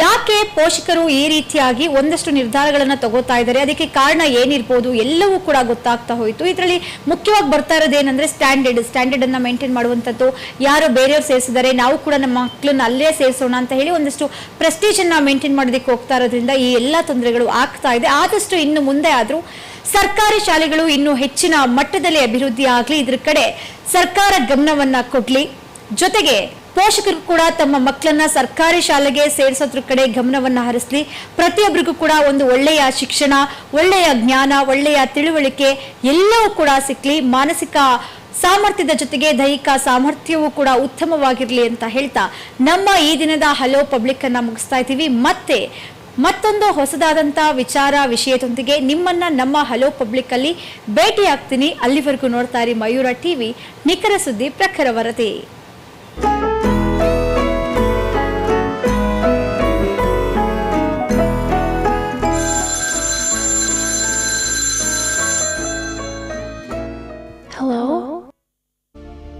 ಯಾಕೆ ಪೋಷಕರು ಈ ರೀತಿಯಾಗಿ ಒಂದಷ್ಟು ನಿರ್ಧಾರಗಳನ್ನು ತಗೋತಾ ಇದ್ದಾರೆ? ಅದಕ್ಕೆ ಕಾರಣ ಏನಿರ್ಬೋದು? ಎಲ್ಲವೂ ಕೂಡ ಗೊತ್ತಾಗ್ತಾ ಹೋಯಿತು. ಇದರಲ್ಲಿ ಮುಖ್ಯವಾಗಿ ಬರ್ತಾ ಇರೋದೇನಂದ್ರೆ ಸ್ಟ್ಯಾಂಡರ್ಡ್ ಸ್ಟ್ಯಾಂಡರ್ಡ್ ಅನ್ನ ಮೇಂಟೈನ್ ಮಾಡುವಂಥದ್ದು. ಯಾರೋ ಬೇರೆಯವ್ರು ಸೇರಿಸಿದ್ದಾರೆ, ನಾವು ಕೂಡ ನಮ್ಮ ಮಕ್ಕಳನ್ನ ಅಲ್ಲೇ ಸೇರಿಸೋಣ ಅಂತ ಹೇಳಿ ಒಂದಷ್ಟು ಪ್ರೆಸ್ಟೀಜ್ ಅನ್ನ ಮೇಂಟೈನ್ ಮಾಡೋದಕ್ಕೆ ಹೋಗ್ತಾ ಇರೋದ್ರಿಂದ ಈ ಎಲ್ಲ ತೊಂದರೆಗಳು ಆಗ್ತಾ ಇದೆ. ಆದಷ್ಟು ಇನ್ನು ಮುಂದೆ ಆದರೂ ಸರ್ಕಾರಿ ಶಾಲೆಗಳು ಇನ್ನೂ ಹೆಚ್ಚಿನ ಮಟ್ಟದಲ್ಲಿ ಅಭಿವೃದ್ಧಿ ಆಗಲಿ, ಇದ್ರ ಕಡೆ ಸರ್ಕಾರ ಗಮನವನ್ನ ಕೊಡ್ಲಿ. ಜೊತೆಗೆ ಪೋಷಕರು ಕೂಡ ತಮ್ಮ ಮಕ್ಕಳನ್ನ ಸರ್ಕಾರಿ ಶಾಲೆಗೆ ಸೇರಿಸೋದ್ರ ಕಡೆ ಗಮನವನ್ನ ಹರಿಸ್ಲಿ. ಪ್ರತಿಯೊಬ್ಬರಿಗೂ ಕೂಡ ಒಂದು ಒಳ್ಳೆಯ ಶಿಕ್ಷಣ, ಒಳ್ಳೆಯ ಜ್ಞಾನ, ಒಳ್ಳೆಯ ತಿಳುವಳಿಕೆ ಎಲ್ಲವೂ ಕೂಡ ಸಿಕ್ಕಲಿ ಮಾನಸಿಕ ಸಾಮರ್ಥ್ಯದ ಜೊತೆಗೆ ದೈಹಿಕ ಸಾಮರ್ಥ್ಯವೂ ಕೂಡ ಉತ್ತಮವಾಗಿರಲಿ ಅಂತ ಹೇಳ್ತಾ ನಮ್ಮ ಈ ದಿನದ ಹಲೋ ಪಬ್ಲಿಕ್ ಅನ್ನ ಮುಗಿಸ್ತಾ ಇದ್ದೀವಿ. ಮತ್ತೆ ಮತ್ತೊಂದು ಹೊಸದಾದಂತ ವಿಚಾರ ವಿಷಯದೊಂದಿಗೆ ನಿಮ್ಮನ್ನ ನಮ್ಮ ಹಲೋ ಪಬ್ಲಿಕ್ ಅಲ್ಲಿ ಭೇಟಿ ಆಗ್ತೀನಿ ಅಲ್ಲಿವರೆಗೂ ನೋಡ್ತಾ ಇರಿ ಮಯೂರ ಟಿವಿ. ನಿಖರ ಸುದ್ದಿ ಪ್ರಖರ ವರದಿ.